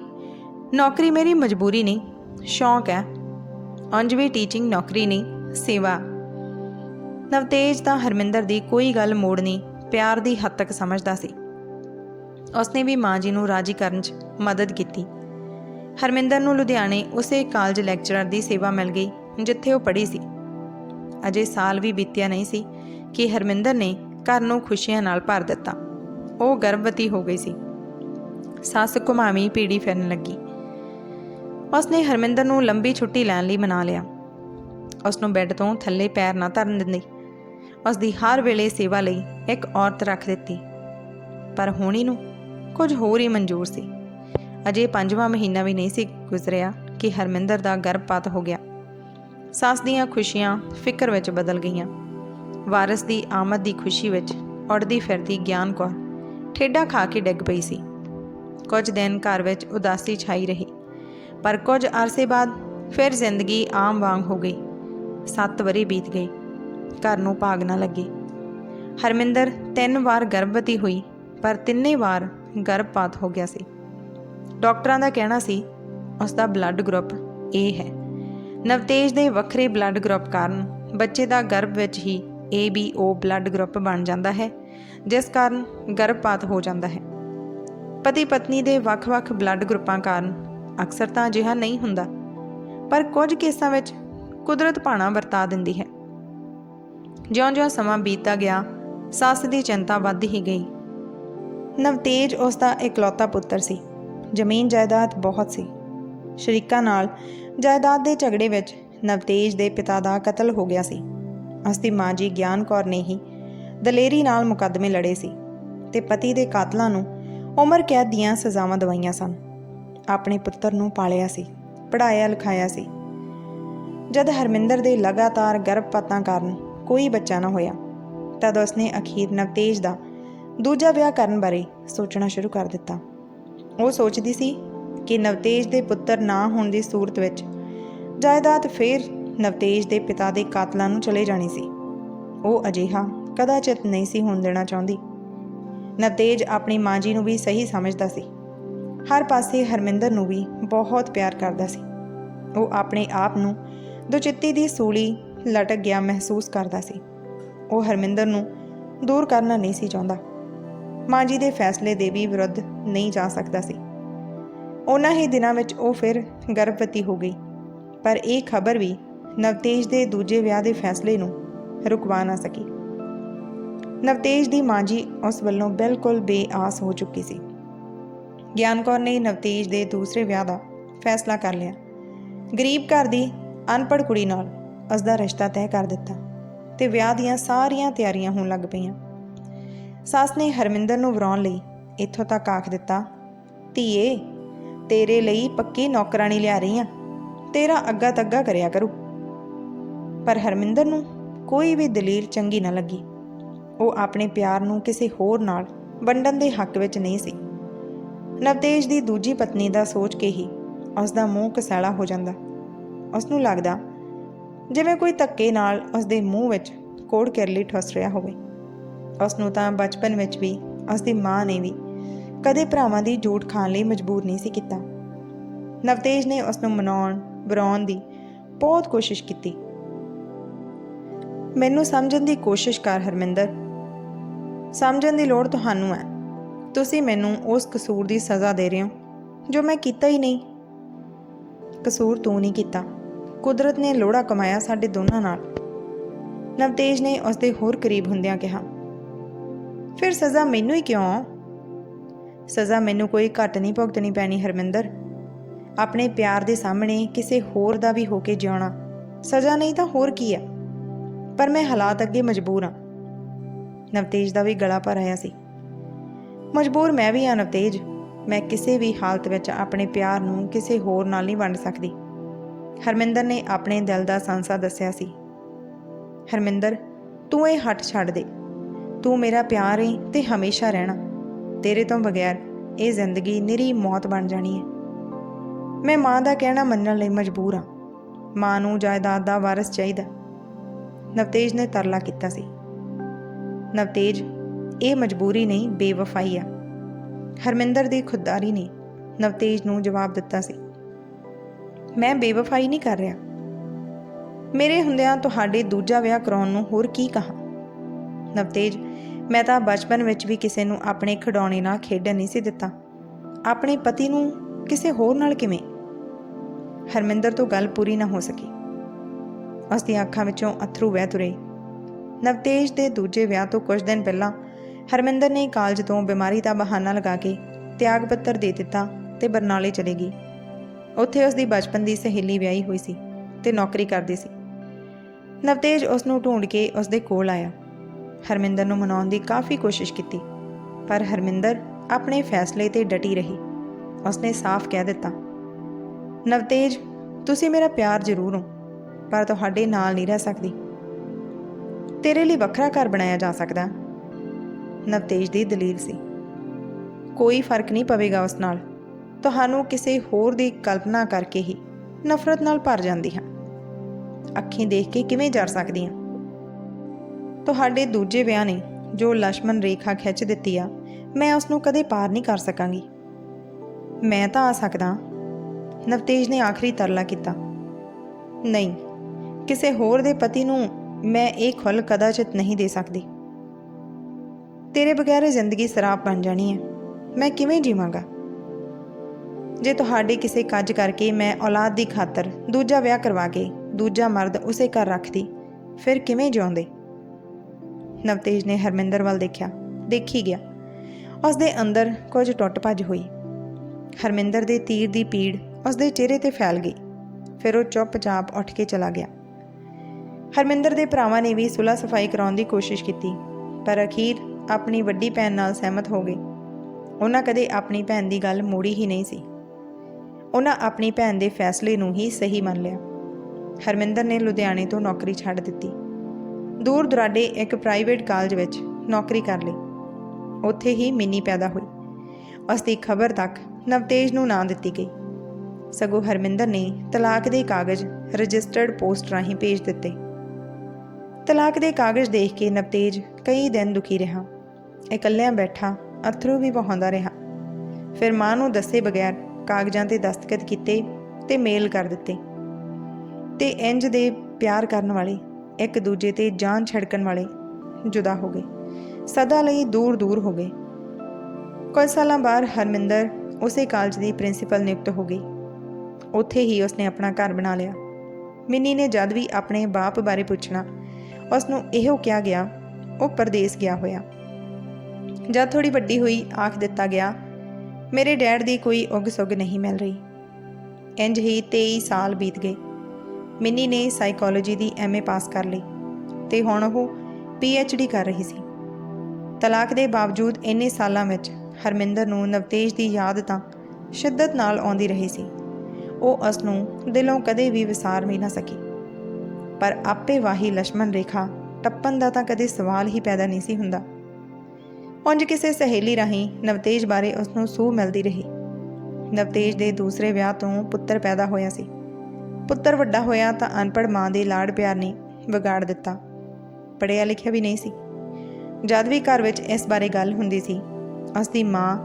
Speaker 1: ਨੌਕਰੀ ਮੇਰੀ ਮਜਬੂਰੀ ਨਹੀਂ, ਸ਼ੌਂਕ ਹੈ। ਉਂਝ ਵੀ ਟੀਚਿੰਗ ਨੌਕਰੀ ਨਹੀਂ, ਸੇਵਾ। ਨਵਤੇਜ ਤਾਂ ਹਰਮਿੰਦਰ ਦੀ ਕੋਈ ਗੱਲ ਮੋੜਨੀ ਪਿਆਰ ਦੀ ਹੱਦ ਤੱਕ ਸਮਝਦਾ ਸੀ। ਉਸਨੇ ਵੀ ਮਾਂ ਜੀ ਨੂੰ ਰਾਜੀ ਕਰਨ 'ਚ ਮਦਦ ਕੀਤੀ। ਹਰਮਿੰਦਰ ਨੂੰ ਲੁਧਿਆਣੇ ਉਸੇ ਕਾਲਜ ਲੈਕਚਰਰ ਦੀ ਸੇਵਾ ਮਿਲ ਗਈ, ਜਿੱਥੇ ਉਹ ਪੜ੍ਹੀ ਸੀ। ਅਜੇ ਸਾਲ ਵੀ ਬੀਤਿਆ ਨਹੀਂ ਸੀ ਕਿ ਹਰਮਿੰਦਰ ਨੇ ਘਰ ਨੂੰ ਖੁਸ਼ੀਆਂ ਨਾਲ ਭਰ ਦਿੱਤਾ। ਉਹ ਗਰਭਵਤੀ ਹੋ ਗਈ ਸੀ। ਸੱਸ ਘੁਮਾਵੀਂ ਪੀੜੀ ਫਿਰਨ ਲੱਗੀ। ਉਸਨੇ ਹਰਮਿੰਦਰ ਨੂੰ ਲੰਬੀ ਛੁੱਟੀ ਲੈਣ ਲਈ ਮਨਾ ਲਿਆ। ਉਸ ਨੂੰ ਬੈੱਡ ਤੋਂ ਥੱਲੇ ਪੈਰ ਨਾ ਧਰਨ ਦਿੰਦੀ। ਉਸ ਦੀ ਹਰ ਵੇਲੇ ਸੇਵਾ ਲਈ ਇੱਕ ਔਰਤ ਰੱਖ ਦਿੱਤੀ। ਪਰ ਹੋਣੀ ਨੂੰ ਕੁਝ ਹੋਰ ਹੀ ਮਨਜ਼ੂਰ ਸੀ। ਅਜੇ ਪੰਜਵਾਂ ਮਹੀਨਾ ਵੀ ਨਹੀਂ ਸੀ ਗੁਜ਼ਰਿਆ ਕਿ ਹਰਮਿੰਦਰ ਦਾ ਗਰਭਪਾਤ ਹੋ ਗਿਆ। ਸੱਸ ਦੀਆਂ ਖੁਸ਼ੀਆਂ ਫਿਕਰ ਵਿੱਚ ਬਦਲ ਗਈਆਂ। ਵਾਰਿਸ ਦੀ ਆਮਦ ਦੀ ਖੁਸ਼ੀ ਵਿੱਚ ਉੜਦੀ ਫਿਰਦੀ ਗਿਆਨ ਕੌਰ ਠੇਡਾ ਖਾ ਕੇ ਡਿੱਗ ਪਈ ਸੀ। ਕੁਝ ਦਿਨ ਘਰ ਵਿੱਚ ਉਦਾਸੀ ਛਾਈ ਰਹੀ, ਪਰ ਕੁਝ ਅਰਸੇ ਬਾਅਦ ਫਿਰ ਜ਼ਿੰਦਗੀ ਆਮ ਵਾਂਗ ਹੋ ਗਈ। 7 ਵਰੇ ਬੀਤ ਗਏ ਘਰ ਨੂੰ ਭਾਗ ਨਾ ਲੱਗੇ। ਹਰਮਿੰਦਰ ਤਿੰਨ ਵਾਰ ਗਰਭਵਤੀ ਹੋਈ, ਪਰ ਤਿੰਨੇ ਵਾਰ ਗਰਭਪਾਤ ਹੋ ਗਿਆ ਸੀ। ਡਾਕਟਰਾਂ ਦਾ ਕਹਿਣਾ ਸੀ ਉਸ ਦਾ ਬਲੱਡ ਗਰੁੱਪ A ਹੈ। ਨਵਤੇਜ ਦੇ ਵੱਖਰੇ ਬਲੱਡ ਗਰੁੱਪ ਕਾਰਨ ਬੱਚੇ ਦਾ ਗਰਭ ਵਿੱਚ ਹੀ ABO ਬਲੱਡ ਗਰੁੱਪ ਬਣ ਜਾਂਦਾ ਹੈ, ਜਿਸ ਕਾਰਨ ਗਰਭਪਾਤ ਹੋ ਜਾਂਦਾ ਹੈ। ਪਤੀ ਪਤਨੀ ਦੇ ਵੱਖ-ਵੱਖ ਬਲੱਡ ਗਰੁੱਪਾਂ ਕਾਰਨ ਅਕਸਰ ਤਾਂ ਅਜਿਹਾ ਨਹੀਂ ਹੁੰਦਾ, ਪਰ ਕੁਝ ਕੇਸਾਂ ਵਿੱਚ ਕੁਦਰਤ ਭਾਣਾ ਵਰਤਾ ਦਿੰਦੀ ਹੈ। ਜਿਉਂ-ਜਿਉਂ ਸਮਾਂ ਬੀਤਦਾ ਗਿਆ, ਸੱਸ ਦੀ ਚਿੰਤਾ ਵੱਧ ਹੀ ਗਈ। ਨਵਤੇਜ ਉਸ ਦਾ ਇਕਲੌਤਾ ਪੁੱਤਰ ਸੀ। ਜ਼ਮੀਨ ਜਾਇਦਾਦ ਬਹੁਤ ਸੀ। ਸ਼ਰੀਕਾਂ ਨਾਲ ਜਾਇਦਾਦ ਦੇ ਝਗੜੇ ਵਿੱਚ ਨਵਤੇਜ ਦੇ ਪਿਤਾ ਦਾ ਕਤਲ ਹੋ ਗਿਆ ਸੀ। ਉਸ ਦੀ ਮਾਂ ਜੀ ਗਿਆਨ ਕੌਰ ਨੇ ਹੀ ਦਲੇਰੀ ਨਾਲ ਮੁਕੱਦਮੇ ਲੜੇ ਸੀ ਤੇ ਪਤੀ ਦੇ ਕਾਤਲਾਂ ਨੂੰ ਉਮਰ ਕੈਦ ਦੀਆਂ ਸਜ਼ਾਵਾਂ ਦਵਾਈਆਂ ਸਨ। ਆਪਣੇ ਪੁੱਤਰ ਨੂੰ ਪਾਲਿਆ ਸੀ ਪੜਾਇਆ ਲਿਖਾਇਆ ਸੀ। ਜਦ ਹਰਮਿੰਦਰ ਦੇ ਲਗਾਤਾਰ ਗਰਭਪਾਤਾਂ ਕਾਰਨ ਕੋਈ ਬੱਚਾ ਨਾ ਹੋਇਆ, ਤਦ ਉਸਨੇ ਅਖੀਰ ਨਵਤੇਜ ਦਾ ਦੂਜਾ ਵਿਆਹ ਕਰਨ ਬਾਰੇ ਸੋਚਣਾ ਸ਼ੁਰੂ ਕਰ ਦਿੱਤਾ। ਉਹ ਸੋਚਦੀ ਸੀ ਕਿ ਨਵਤੇਜ ਦੇ ਪੁੱਤਰ ਨਾ ਹੋਣ ਦੀ ਸੂਰਤ ਵਿੱਚ ਜਾਇਦਾਦ ਫੇਰ ਨਵਤੇਜ ਦੇ ਪਿਤਾ ਦੇ ਕਾਤਲਾਂ ਨੂੰ ਚਲੇ ਜਾਣੀ ਸੀ। ਉਹ ਅਜਿਹਾ ਕਦਾਚਿਤ ਨਹੀਂ ਸੀ ਹੋਣ ਦੇਣਾ ਚਾਹੁੰਦੀ। ਨਵਤੇਜ ਆਪਣੀ ਮਾਂ ਜੀ ਨੂੰ ਵੀ ਸਹੀ ਸਮਝਦਾ ਸੀ। ਹਰ ਪਾਸੇ ਹਰਮਿੰਦਰ ਨੂੰ ਵੀ ਬਹੁਤ ਪਿਆਰ ਕਰਦਾ ਸੀ। ਉਹ ਆਪਣੇ ਆਪ ਨੂੰ ਦੁਚਿੱਤੀ ਦੀ ਸੂਲੀ ਲਟਕ ਗਿਆ ਮਹਿਸੂਸ ਕਰਦਾ ਸੀ। ਉਹ ਹਰਮਿੰਦਰ ਨੂੰ ਦੂਰ ਕਰਨਾ ਨਹੀਂ ਸੀ ਚਾਹੁੰਦਾ। ਮਾਂ ਜੀ ਦੇ ਫੈਸਲੇ ਦੇ ਵੀ ਵਿਰੁੱਧ ਨਹੀਂ ਜਾ ਸਕਦਾ ਸੀ। ਉਹਨਾਂ ਹੀ ਦਿਨਾਂ ਵਿੱਚ ਉਹ ਫਿਰ ਗਰਭਵਤੀ ਹੋ ਗਈ। ਪਰ ਇਹ ਖਬਰ ਵੀ ਨਵਤੇਜ ਦੇ ਦੂਜੇ ਵਿਆਹ ਦੇ ਫੈਸਲੇ ਨੂੰ ਰੁਕਵਾ ਨਾ ਸਕੀ। ਨਵਤੇਜ ਦੀ ਮਾਂ ਜੀ ਉਸ ਵੱਲੋਂ ਬਿਲਕੁਲ ਬੇਆਸ ਹੋ ਚੁੱਕੀ ਸੀ। ਗਿਆਨ ਕੌਰ ਨੇ ਨਵਤੇਜ ਦੇ ਦੂਸਰੇ ਵਿਆਹ ਦਾ ਫੈਸਲਾ ਕਰ ਲਿਆ। ਗਰੀਬ ਘਰ ਦੀ ਅਨਪੜ੍ਹ ਕੁੜੀ ਨਾਲ ਉਸ ਦਾ ਰਿਸ਼ਤਾ ਤੈਅ ਕਰ ਦਿੱਤਾ ਤੇ ਵਿਆਹ ਦੀਆਂ ਸਾਰੀਆਂ ਤਿਆਰੀਆਂ ਹੋਣ ਲੱਗ ਪਈਆਂ। ਸੱਸ ਨੇ ਹਰਮਿੰਦਰ ਨੂੰ ਵਰਾਉਣ ਲਈ ਇੱਥੋਂ ਤੱਕ ਆਖ ਦਿੱਤਾ, ਧੀਏ, ਤੇਰੇ ਲਈ ਪੱਕੀ ਨੌਕਰਾਨੀ ਲਿਆ ਰਹੀ ਆ। ਤੇਰਾ ਅੱਗਾ ਤੱਗਾ ਕਰਿਆ ਕਰੂ। ਪਰ ਹਰਮਿੰਦਰ ਨੂੰ ਕੋਈ ਵੀ ਦਲੀਲ ਚੰਗੀ ਨਾ ਲੱਗੀ। ਉਹ ਆਪਣੇ ਪਿਆਰ ਨੂੰ ਕਿਸੇ ਹੋਰ ਨਾਲ ਵੰਡਣ ਦੇ ਹੱਕ ਵਿੱਚ ਨਹੀਂ ਸੀ। ਨਵਤੇਜ ਦੀ ਦੂਜੀ ਪਤਨੀ ਦਾ ਸੋਚ ਕੇ ਹੀ ਉਸ ਦਾ ਮੂੰਹ ਕਸੈਲਾ ਹੋ ਜਾਂਦਾ। ਉਸ ਨੂੰ ਲੱਗਦਾ, ਜਿਵੇਂ ਕੋਈ ਧੱਕੇ ਨਾਲ ਉਸ ਦੇ ਮੂੰਹ ਵਿੱਚ ਕੋੜ ਕਿਰਲੀ ਠੁੱਸ ਰਿਹਾ ਹੋਵੇ। ਉਸ ਨੂੰ ਤਾਂ ਬਚਪਨ ਵਿੱਚ ਵੀ ਉਸ ਦੀ ਮਾਂ ਨੇ ਵੀ ਕਦੇ ਭਰਾਵਾਂ ਦੀ ਝੂਠ ਖਾਣ ਲਈ ਮਜਬੂਰ ਨਹੀਂ ਸੀ ਕੀਤਾ। ਨਵਤੇਜ ਨੇ ਉਸ ਨੂੰ ਮਨਾਉਣ ਬਰਾਉਣ ਦੀ ਬਹੁਤ ਕੋਸ਼ਿਸ਼ ਕੀਤੀ। ਮੈਨੂੰ ਸਮਝਣ ਦੀ ਕੋਸ਼ਿਸ਼ ਕਰ, ਹਰਮਿੰਦਰ। ਸਮਝਣ ਦੀ ਲੋੜ ਤੁਹਾਨੂੰ ਹੈ। ਤੁਸੀਂ ਮੈਨੂੰ ਉਸ ਕਸੂਰ ਦੀ ਸਜ਼ਾ ਦੇ ਰਹੇ ਹੋ, ਜੋ ਮੈਂ ਕੀਤਾ ਹੀ ਨਹੀਂ ਕਸੂਰ ਤੂੰ ਨਹੀਂ ਕੀਤਾ। ਕੁਦਰਤ ਨੇ ਲੋੜਾ ਕਮਾਇਆ ਸਾਡੇ ਦੋਨਾਂ ਨਾਲ ਨਵਤੇਜ ਨੇ ਉਸ ਦੇ ਹੋਰ ਕਰੀਬ ਹੁੰਦਿਆਂ ਕਿਹਾ। ਫਿਰ ਸਜ਼ਾ ਮੈਨੂੰ ਹੀ ਕਿਉਂ? ਸਜ਼ਾ ਮੈਨੂੰ ਕੋਈ ਘੱਟ ਨਹੀਂ ਭੁਗਤਣੀ ਪੈਣੀ, ਹਰਮਿੰਦਰ। ਆਪਣੇ ਪਿਆਰ ਦੇ ਸਾਹਮਣੇ ਕਿਸੇ ਹੋਰ ਦਾ ਵੀ ਹੋ ਕੇ ਜਿਉਣਾ, ਸਜ਼ਾ ਨਹੀਂ ਤਾਂ ਹੋਰ ਕੀ ਹੈ ਪਰ ਮੈਂ ਹਾਲਾਤ ਅੱਗੇ ਮਜਬੂਰ ਹਾਂ। ਨਵਤੇਜ ਦਾ ਵੀ ਗਲਾ ਭਰ ਆਇਆ ਸੀ। ਮਜਬੂਰ ਮੈਂ ਵੀ ਹਾਂ ਨਵਤੇਜ। ਮੈਂ ਕਿਸੇ ਵੀ ਹਾਲਤ ਵਿੱਚ ਆਪਣੇ ਪਿਆਰ ਨੂੰ ਕਿਸੇ ਹੋਰ ਨਾਲ ਨਹੀਂ ਵੰਡ ਸਕਦੀ। ਹਰਮਿੰਦਰ ਨੇ ਆਪਣੇ ਦਿਲ ਦਾ ਸੰਸਾ ਦੱਸਿਆ ਸੀ। ਹਰਮਿੰਦਰ, ਤੂੰ ਇਹ ਹੱਟ ਛੱਡ ਦੇ। ਤੂੰ ਮੇਰਾ ਪਿਆਰ ਹੈ ਤੇ ਹਮੇਸ਼ਾ ਰਹਿਣਾ। ਤੇਰੇ ਤੋਂ ਬਗੈਰ ਇਹ ਜ਼ਿੰਦਗੀ ਨਿਰੀ ਮੌਤ ਬਣ ਜਾਣੀ ਹੈ ਮੈਂ ਮਾਂ ਦਾ ਕਹਿਣਾ ਮੰਨਣ ਲਈ ਮਜਬੂਰ ਹਾਂ ਮਾਂ ਨੂੰ ਜਾਇਦਾਦ ਦਾ ਵਾਰਸ ਚਾਹੀਦਾ। ਨਵਤੇਜ ਨੇ ਤਰਲਾ ਕੀਤਾ ਸੀ। ਨਵਤੇਜ, ਇਹ ਮਜਬੂਰੀ ਨਹੀਂ, ਬੇਵਫਾਈ ਆ। ਹਰਮਿੰਦਰ ਦੀ ਖੁਦਦਾਰੀ ਨੇ ਨਵਤੇਜ ਨੂੰ ਜਵਾਬ ਦਿੱਤਾ ਸੀ। ਮੈਂ ਬੇਵਫਾਈ ਨਹੀਂ ਕਰ ਰਿਹਾ। ਮੇਰੇ ਹੁੰਦਿਆਂ ਤੁਹਾਡੇ ਦੂਜਾ ਵਿਆਹ ਕਰਾਉਣ ਨੂੰ ਹੋਰ ਕੀ ਕਹਾਂ? ਨਵਤੇਜ ਮੈਂ ਤਾਂ ਬਚਪਨ ਵਿੱਚ ਵੀ ਕਿਸੇ ਨੂੰ ਆਪਣੇ ਖਿਡੌਣੇ ਨਾਲ ਖੇਡਣ ਨਹੀਂ ਸੀ ਦਿੱਤਾ। ਆਪਣੇ ਪਤੀ ਨੂੰ ਕਿਸੇ ਹੋਰ ਨਾਲ ਕਿਵੇਂ? ਹਰਮਿੰਦਰ ਤੋਂ ਗੱਲ ਪੂਰੀ ਨਾ ਹੋ ਸਕੀ। ਉਸ ਦੀਆਂ ਅੱਖਾਂ ਵਿੱਚੋਂ ਅਥਰੂ ਵਹਿ ਤੁਰੇ। ਨਵਤੇਜ ਦੇ ਦੂਜੇ ਵਿਆਹ ਤੋਂ ਕੁਝ ਦਿਨ ਪਹਿਲਾਂ ਹਰਮਿੰਦਰ ਨੇ ਕਾਲਜ ਤੋਂ ਬਿਮਾਰੀ ਦਾ ਬਹਾਨਾ ਲਗਾ ਕੇ ਤਿਆਗ ਪੱਤਰ ਦੇ ਦਿੱਤਾ ਤੇ ਬਰਨਾਲੇ ਚਲੇ ਗਈ। ਉੱਥੇ ਉਸ ਦੀ ਬਚਪਨ ਦੀ ਸਹੇਲੀ ਵਿਆਹੀ ਹੋਈ ਸੀ ਤੇ ਨੌਕਰੀ ਕਰਦੀ ਸੀ। ਨਵਤੇਜ ਉਸ ਨੂੰ ਢੂੰਡ ਕੇ ਉਸ ਦੇ ਕੋਲ ਆਇਆ। ਹਰਮਿੰਦਰ ਨੂੰ ਮਨਾਉਣ ਦੀ ਕਾਫੀ ਕੋਸ਼ਿਸ਼ ਕੀਤੀ, ਪਰ ਹਰਮਿੰਦਰ ਆਪਣੇ ਫੈਸਲੇ ਤੇ ਡਟੀ ਰਹੀ। ਉਸਨੇ ਸਾਫ਼ ਕਹਿ ਦਿੱਤਾ, ਨਵਤੇਜ, ਤੁਸੀਂ ਮੇਰਾ ਪਿਆਰ ਜ਼ਰੂਰ ਹੋ, ਪਰ ਤੁਹਾਡੇ ਨਾਲ ਨਹੀਂ ਰਹਿ ਸਕਦੀ। ਤੇਰੇ ਲਈ ਵੱਖਰਾ ਘਰ ਬਣਾਇਆ ਜਾ ਸਕਦਾ। ਨਵਤੇਜ ਦੀ ਦਲੀਲ ਸੀ, ਕੋਈ ਫ਼ਰਕ ਨਹੀਂ ਪਵੇਗਾ ਉਸ ਨਾਲ। ਤੁਹਾਨੂੰ ਕਿਸੇ ਹੋਰ ਦੀ ਕਲਪਨਾ ਕਰਕੇ ਹੀ ਨਫ਼ਰਤ ਨਾਲ ਭਰ ਜਾਂਦੀ ਹਾਂ। ਅੱਖੀਂ ਦੇਖ ਕੇ ਕਿਵੇਂ ਜਰ ਸਕਦੀ ਹਾਂ? ਤੁਹਾਡੇ ਦੂਜੇ ਵਿਆਹ ਨੇ ਜੋ ਲక్ష్మణ ਰੇਖਾ ਖਿੱਚ ਦਿੱਤੀ ਆ, ਮੈਂ ਉਸ ਨੂੰ ਕਦੇ ਪਾਰ ਨਹੀਂ ਕਰ ਸਕਾਂਗੀ। ਮੈਂ ਤਾਂ ਆ ਸਕਦਾ ਨਵਤੇਜ ਨੇ ਆਖਰੀ ਤਰਲਾ ਕੀਤਾ। ਨਹੀਂ, ਕਿਸੇ ਹੋਰ ਦੇ ਪਤੀ ਨੂੰ ਮੈਂ ਇਹ ਖੁੱਲ ਕਦਾਚਿਤ ਨਹੀਂ ਦੇ ਸਕਦੀ। ਤੇਰੇ ਬਗੈਰ ਜ਼ਿੰਦਗੀ ਸਰਾਪ ਬਣ ਜਾਣੀ ਹੈ। ਮੈਂ ਕਿਵੇਂ ਜੀਵਾਂਗਾ? ਜੇ ਤੁਹਾਡੇ ਕਿਸੇ ਕੱਜ ਕਰਕੇ ਮੈਂ ਔਲਾਦ ਦੀ ਖਾਤਰ ਦੂਜਾ ਵਿਆਹ ਕਰਵਾ ਕੇ ਦੂਜਾ ਮਰਦ ਉਸੇ ਘਰ ਰੱਖਦੀ, ਫਿਰ ਕਿਵੇਂ ਜਿਉਂਦੇ? ਨਵਤੇਜ ਨੇ ਹਰਮਿੰਦਰ ਵੱਲ ਦੇਖਿਆ। ਦੇਖੀ ਗਿਆ। ਉਸ ਦੇ ਅੰਦਰ ਕੁਝ ਟੁੱਟ ਭੱਜ ਹੋਈ। ਹਰਮਿੰਦਰ ਦੇ ਤੀਰ ਦੀ ਪੀੜ ਉਸ ਦੇ ਚਿਹਰੇ ਤੇ ਫੈਲ ਗਈ। ਫਿਰ ਉਹ ਚੁੱਪਚਾਪ ਉੱਠ ਕੇ ਚਲਾ ਗਿਆ। ਹਰਮਿੰਦਰ ਦੇ ਭਰਾਵਾਂ ਨੇ ਵੀ ਸੁਲਾ ਸਫ਼ਾਈ ਕਰਾਉਣ ਦੀ ਕੋਸ਼ਿਸ਼ ਕੀਤੀ, ਪਰ ਅਖੀਰ ਆਪਣੀ ਵੱਡੀ ਭੈਣ ਨਾਲ ਸਹਿਮਤ ਹੋ ਗਏ। ਉਹਨਾਂ ਕਦੇ ਆਪਣੀ ਭੈਣ ਦੀ ਗੱਲ ਮੋੜੀ ਹੀ ਨਹੀਂ ਸੀ। ਉਹਨਾਂ ਆਪਣੀ ਭੈਣ ਦੇ ਫੈਸਲੇ ਨੂੰ ਹੀ ਸਹੀ ਮੰਨ ਲਿਆ। ਹਰਮਿੰਦਰ ਨੇ ਲੁਧਿਆਣੇ ਤੋਂ ਨੌਕਰੀ ਛੱਡ ਦਿੱਤੀ। ਦੂਰ ਦੁਰਾਡੇ ਇੱਕ ਪ੍ਰਾਈਵੇਟ ਕਾਲਜ ਵਿੱਚ ਨੌਕਰੀ ਕਰ ਲਈ। ਉੱਥੇ ਹੀ ਮਿੰਨੀ ਪੈਦਾ ਹੋਈ। ਉਸ ਦੀ ਖਬਰ ਤੱਕ ਨਵਤੇਜ ਨੂੰ ਨਾ ਦਿੱਤੀ ਗਈ। ਸਗੋਂ ਹਰਮਿੰਦਰ ਨੇ ਤਲਾਕ ਦੇ ਕਾਗਜ਼ ਰਜਿਸਟਰਡ ਪੋਸਟ ਰਾਹੀਂ ਭੇਜ ਦਿੱਤੇ। ਤਲਾਕ ਦੇ ਕਾਗਜ਼ ਦੇਖ ਕੇ ਨਵਤੇਜ ਕਈ ਦਿਨ ਦੁਖੀ ਰਿਹਾ। ਇਕੱਲਿਆਂ ਬੈਠਾ ਅਥਰੂ ਵੀ ਵਹਾਉਂਦਾ ਰਿਹਾ। ਫਿਰ ਮਾਂ ਨੂੰ ਦੱਸੇ ਬਗੈਰ ਕਾਗਜ਼ਾਂ ਤੇ ਦਸਤਖਤ ਕੀਤੇ ਤੇ ਮੇਲ ਕਰ ਦਿੱਤੇ। ਤੇ ਇੰਜ ਦੇ ਪਿਆਰ ਕਰਨ ਵਾਲੇ ਇੱਕ ਦੂਜੇ ਤੇ ਜਾਨ ਛੜਕਣ ਵਾਲੇ ਜੁਦਾ ਹੋ ਗਏ। ਸਦਾ ਲਈ ਦੂਰ ਦੂਰ ਹੋ ਗਏ। ਕੁਝ ਸਾਲਾਂ ਬਾਅਦ ਹਰਮਿੰਦਰ ਉਸੇ ਕਾਲਜ ਦੀ ਪ੍ਰਿੰਸੀਪਲ ਨਿਯੁਕਤ ਹੋ ਗਈ। ਉੱਥੇ ਹੀ ਉਸਨੇ ਆਪਣਾ ਘਰ ਬਣਾ ਲਿਆ। ਮਿੰਨੀ ਨੇ ਜਦ ਵੀ ਆਪਣੇ ਬਾਪ ਬਾਰੇ ਪੁੱਛਣਾ ਉਸ ਨੂੰ ਇਹੋ ਕਿਹਾ ਗਿਆ, ਉਹ ਪਰਦੇਸ ਗਿਆ ਹੋਇਆ। ਜਦ ਥੋੜੀ ਵੱਡੀ ਹੋਈ ਆਖ ਦਿੱਤਾ ਗਿਆ, ਮੇਰੇ ਡੈਡ ਦੀ ਕੋਈ ਉਗ ਸੁਗ ਨਹੀਂ ਮਿਲ ਰਹੀ। ਇੰਜ ਹੀ 23 ਸਾਲ ਬੀਤ ਗਏ। ਮਿੰਨੀ ਨੇ ਸਾਈਕੋਲੋਜੀ ਦੀ ਐਮਏ ਪਾਸ ਕਰ ਲਈ ਤੇ ਹੁਣ ਉਹ ਪੀ ਐੱਚ ਡੀ ਕਰ ਰਹੀ ਸੀ। ਤਲਾਕ ਦੇ ਬਾਵਜੂਦ ਇੰਨੇ ਸਾਲਾਂ ਵਿੱਚ ਹਰਮਿੰਦਰ ਨੂੰ ਨਵਤੇਜ ਦੀ ਯਾਦ ਤਾਂ ਸ਼ਿੱਦਤ ਨਾਲ ਆਉਂਦੀ ਰਹੀ ਸੀ। ਉਹ ਉਸ ਨੂੰ ਦਿਲੋਂ ਕਦੇ ਵੀ ਵਿਸਾਰ ਨਹੀਂ ਨਾ ਸਕੀ। ਪਰ ਆਪੇ ਵਾਹੀ ਲక్ష్మణ ਰੇਖਾ ਟੱਪਣ ਦਾ ਤਾਂ ਕਦੇ ਸਵਾਲ ਹੀ ਪੈਦਾ ਨਹੀਂ ਸੀ ਹੁੰਦਾ। ਉੰਜ ਕਿਸੇ ਸਹੇਲੀ ਰਾਹੀਂ ਨਵਤੇਜ ਬਾਰੇ ਉਸ ਨੂੰ ਸੂਹ ਮਿਲਦੀ ਰਹੀ। ਨਵਤੇਜ ਦੇ ਦੂਸਰੇ ਵਿਆਹ ਤੋਂ ਪੁੱਤਰ ਪੈਦਾ ਹੋਇਆ ਸੀ। ਪੁੱਤਰ ਵੱਡਾ ਹੋਇਆ ਤਾਂ ਅਨਪੜ੍ਹ ਮਾਂ ਦੇ ਲਾੜ ਪਿਆਰ ਨੇ ਵਿਗਾੜ ਦਿੱਤਾ। ਪੜ੍ਹਿਆ ਲਿਖਿਆ ਵੀ ਨਹੀਂ ਸੀ। ਜਦ ਵੀ ਘਰ ਵਿੱਚ ਇਸ ਬਾਰੇ ਗੱਲ ਹੁੰਦੀ ਸੀ ਉਸ ਦੀ ਮਾਂ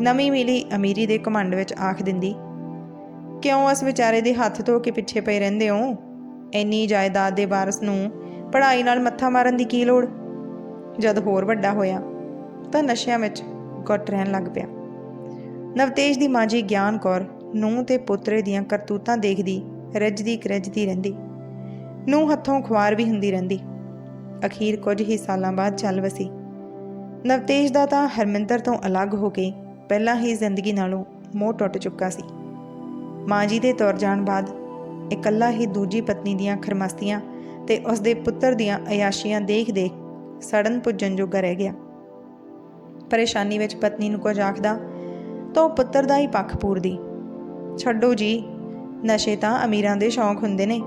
Speaker 1: ਨਵੀਂ ਮਿਲੀ ਅਮੀਰੀ ਦੇ ਘਮੰਡ ਵਿੱਚ ਆਖ ਦਿੰਦੀ, ਕਿਉਂ ਉਸ ਵਿਚਾਰੇ ਦੇ ਹੱਥ ਧੋ ਕੇ ਪਿੱਛੇ ਪਏ ਰਹਿੰਦੇ ਹੋ? ਇੰਨੀ ਜਾਇਦਾਦ ਦੇ ਵਾਰਸ ਨੂੰ ਪੜ੍ਹਾਈ ਨਾਲ ਮੱਥਾ ਮਾਰਨ ਦੀ ਕੀ ਲੋੜ? ਜਦ ਹੋਰ ਵੱਡਾ ਹੋਇਆ, ਤਾਂ ਨਸ਼ਿਆਂ ਵਿੱਚ ਗੁੱਟ ਰਹਿਣ ਲੱਗ ਪਿਆ। ਨਵਤੇਜ ਦੀ ਮਾਂ ਜੀ ਗਿਆਨ ਕੌਰ ਨੂੰਹ ਤੇ ਪੁੱਤਰੇ ਦੀਆਂ ਕਰਤੂਤਾਂ ਦੇਖਦੀ ਰੱਜਦੀ ਕਰਜਦੀ ਰਹਿੰਦੀ। ਨੂੰਹ ਹੱਥੋਂ ਖੁਆਰ ਵੀ ਹੁੰਦੀ ਰਹਿੰਦੀ। ਅਖੀਰ ਕੁਝ ਹੀ ਸਾਲਾਂ ਬਾਅਦ ਚੱਲ ਵਸੀ। ਨਵਤੇਜ ਦਾ ਤਾਂ ਹਰਮਿੰਦਰ ਤੋਂ ਅਲੱਗ ਹੋ ਕੇ ਪਹਿਲਾਂ ਹੀ ਜ਼ਿੰਦਗੀ ਨਾਲੋਂ ਮੋਹ ਟੁੱਟ ਚੁੱਕਾ ਸੀ। ਮਾਂ ਜੀ ਦੇ ਤੁਰ ਜਾਣ ਬਾਅਦ ਇਕੱਲਾ ਹੀ ਦੂਜੀ ਪਤਨੀ ਦੀਆਂ ਖਰਮਸਤੀਆਂ ਤੇ ਉਸ ਦੇ ਪੁੱਤਰ ਦੀਆਂ ਅਯਾਸ਼ੀਆਂ ਦੇਖ-ਦੇਖ ਸੜਨ ਪੁੱਜਣ ਜੋਗਾ ਰਹਿ ਗਿਆ। ਪਰੇਸ਼ਾਨੀ ਵਿੱਚ ਪਤਨੀ ਨੂੰ ਕੁਝ ਆਖਦਾ, ਤਾਂ ਉਹ ਪੁੱਤਰ ਦਾ ਹੀ ਪੱਖ ਪੂਰਦੀ। ਛੱਡੋ ਜੀ ਨਸ਼ੇ ਤਾਂ ਅਮੀਰਾਂ ਦੇ ਸ਼ੌਂਕ ਹੁੰਦੇ ਨੇ।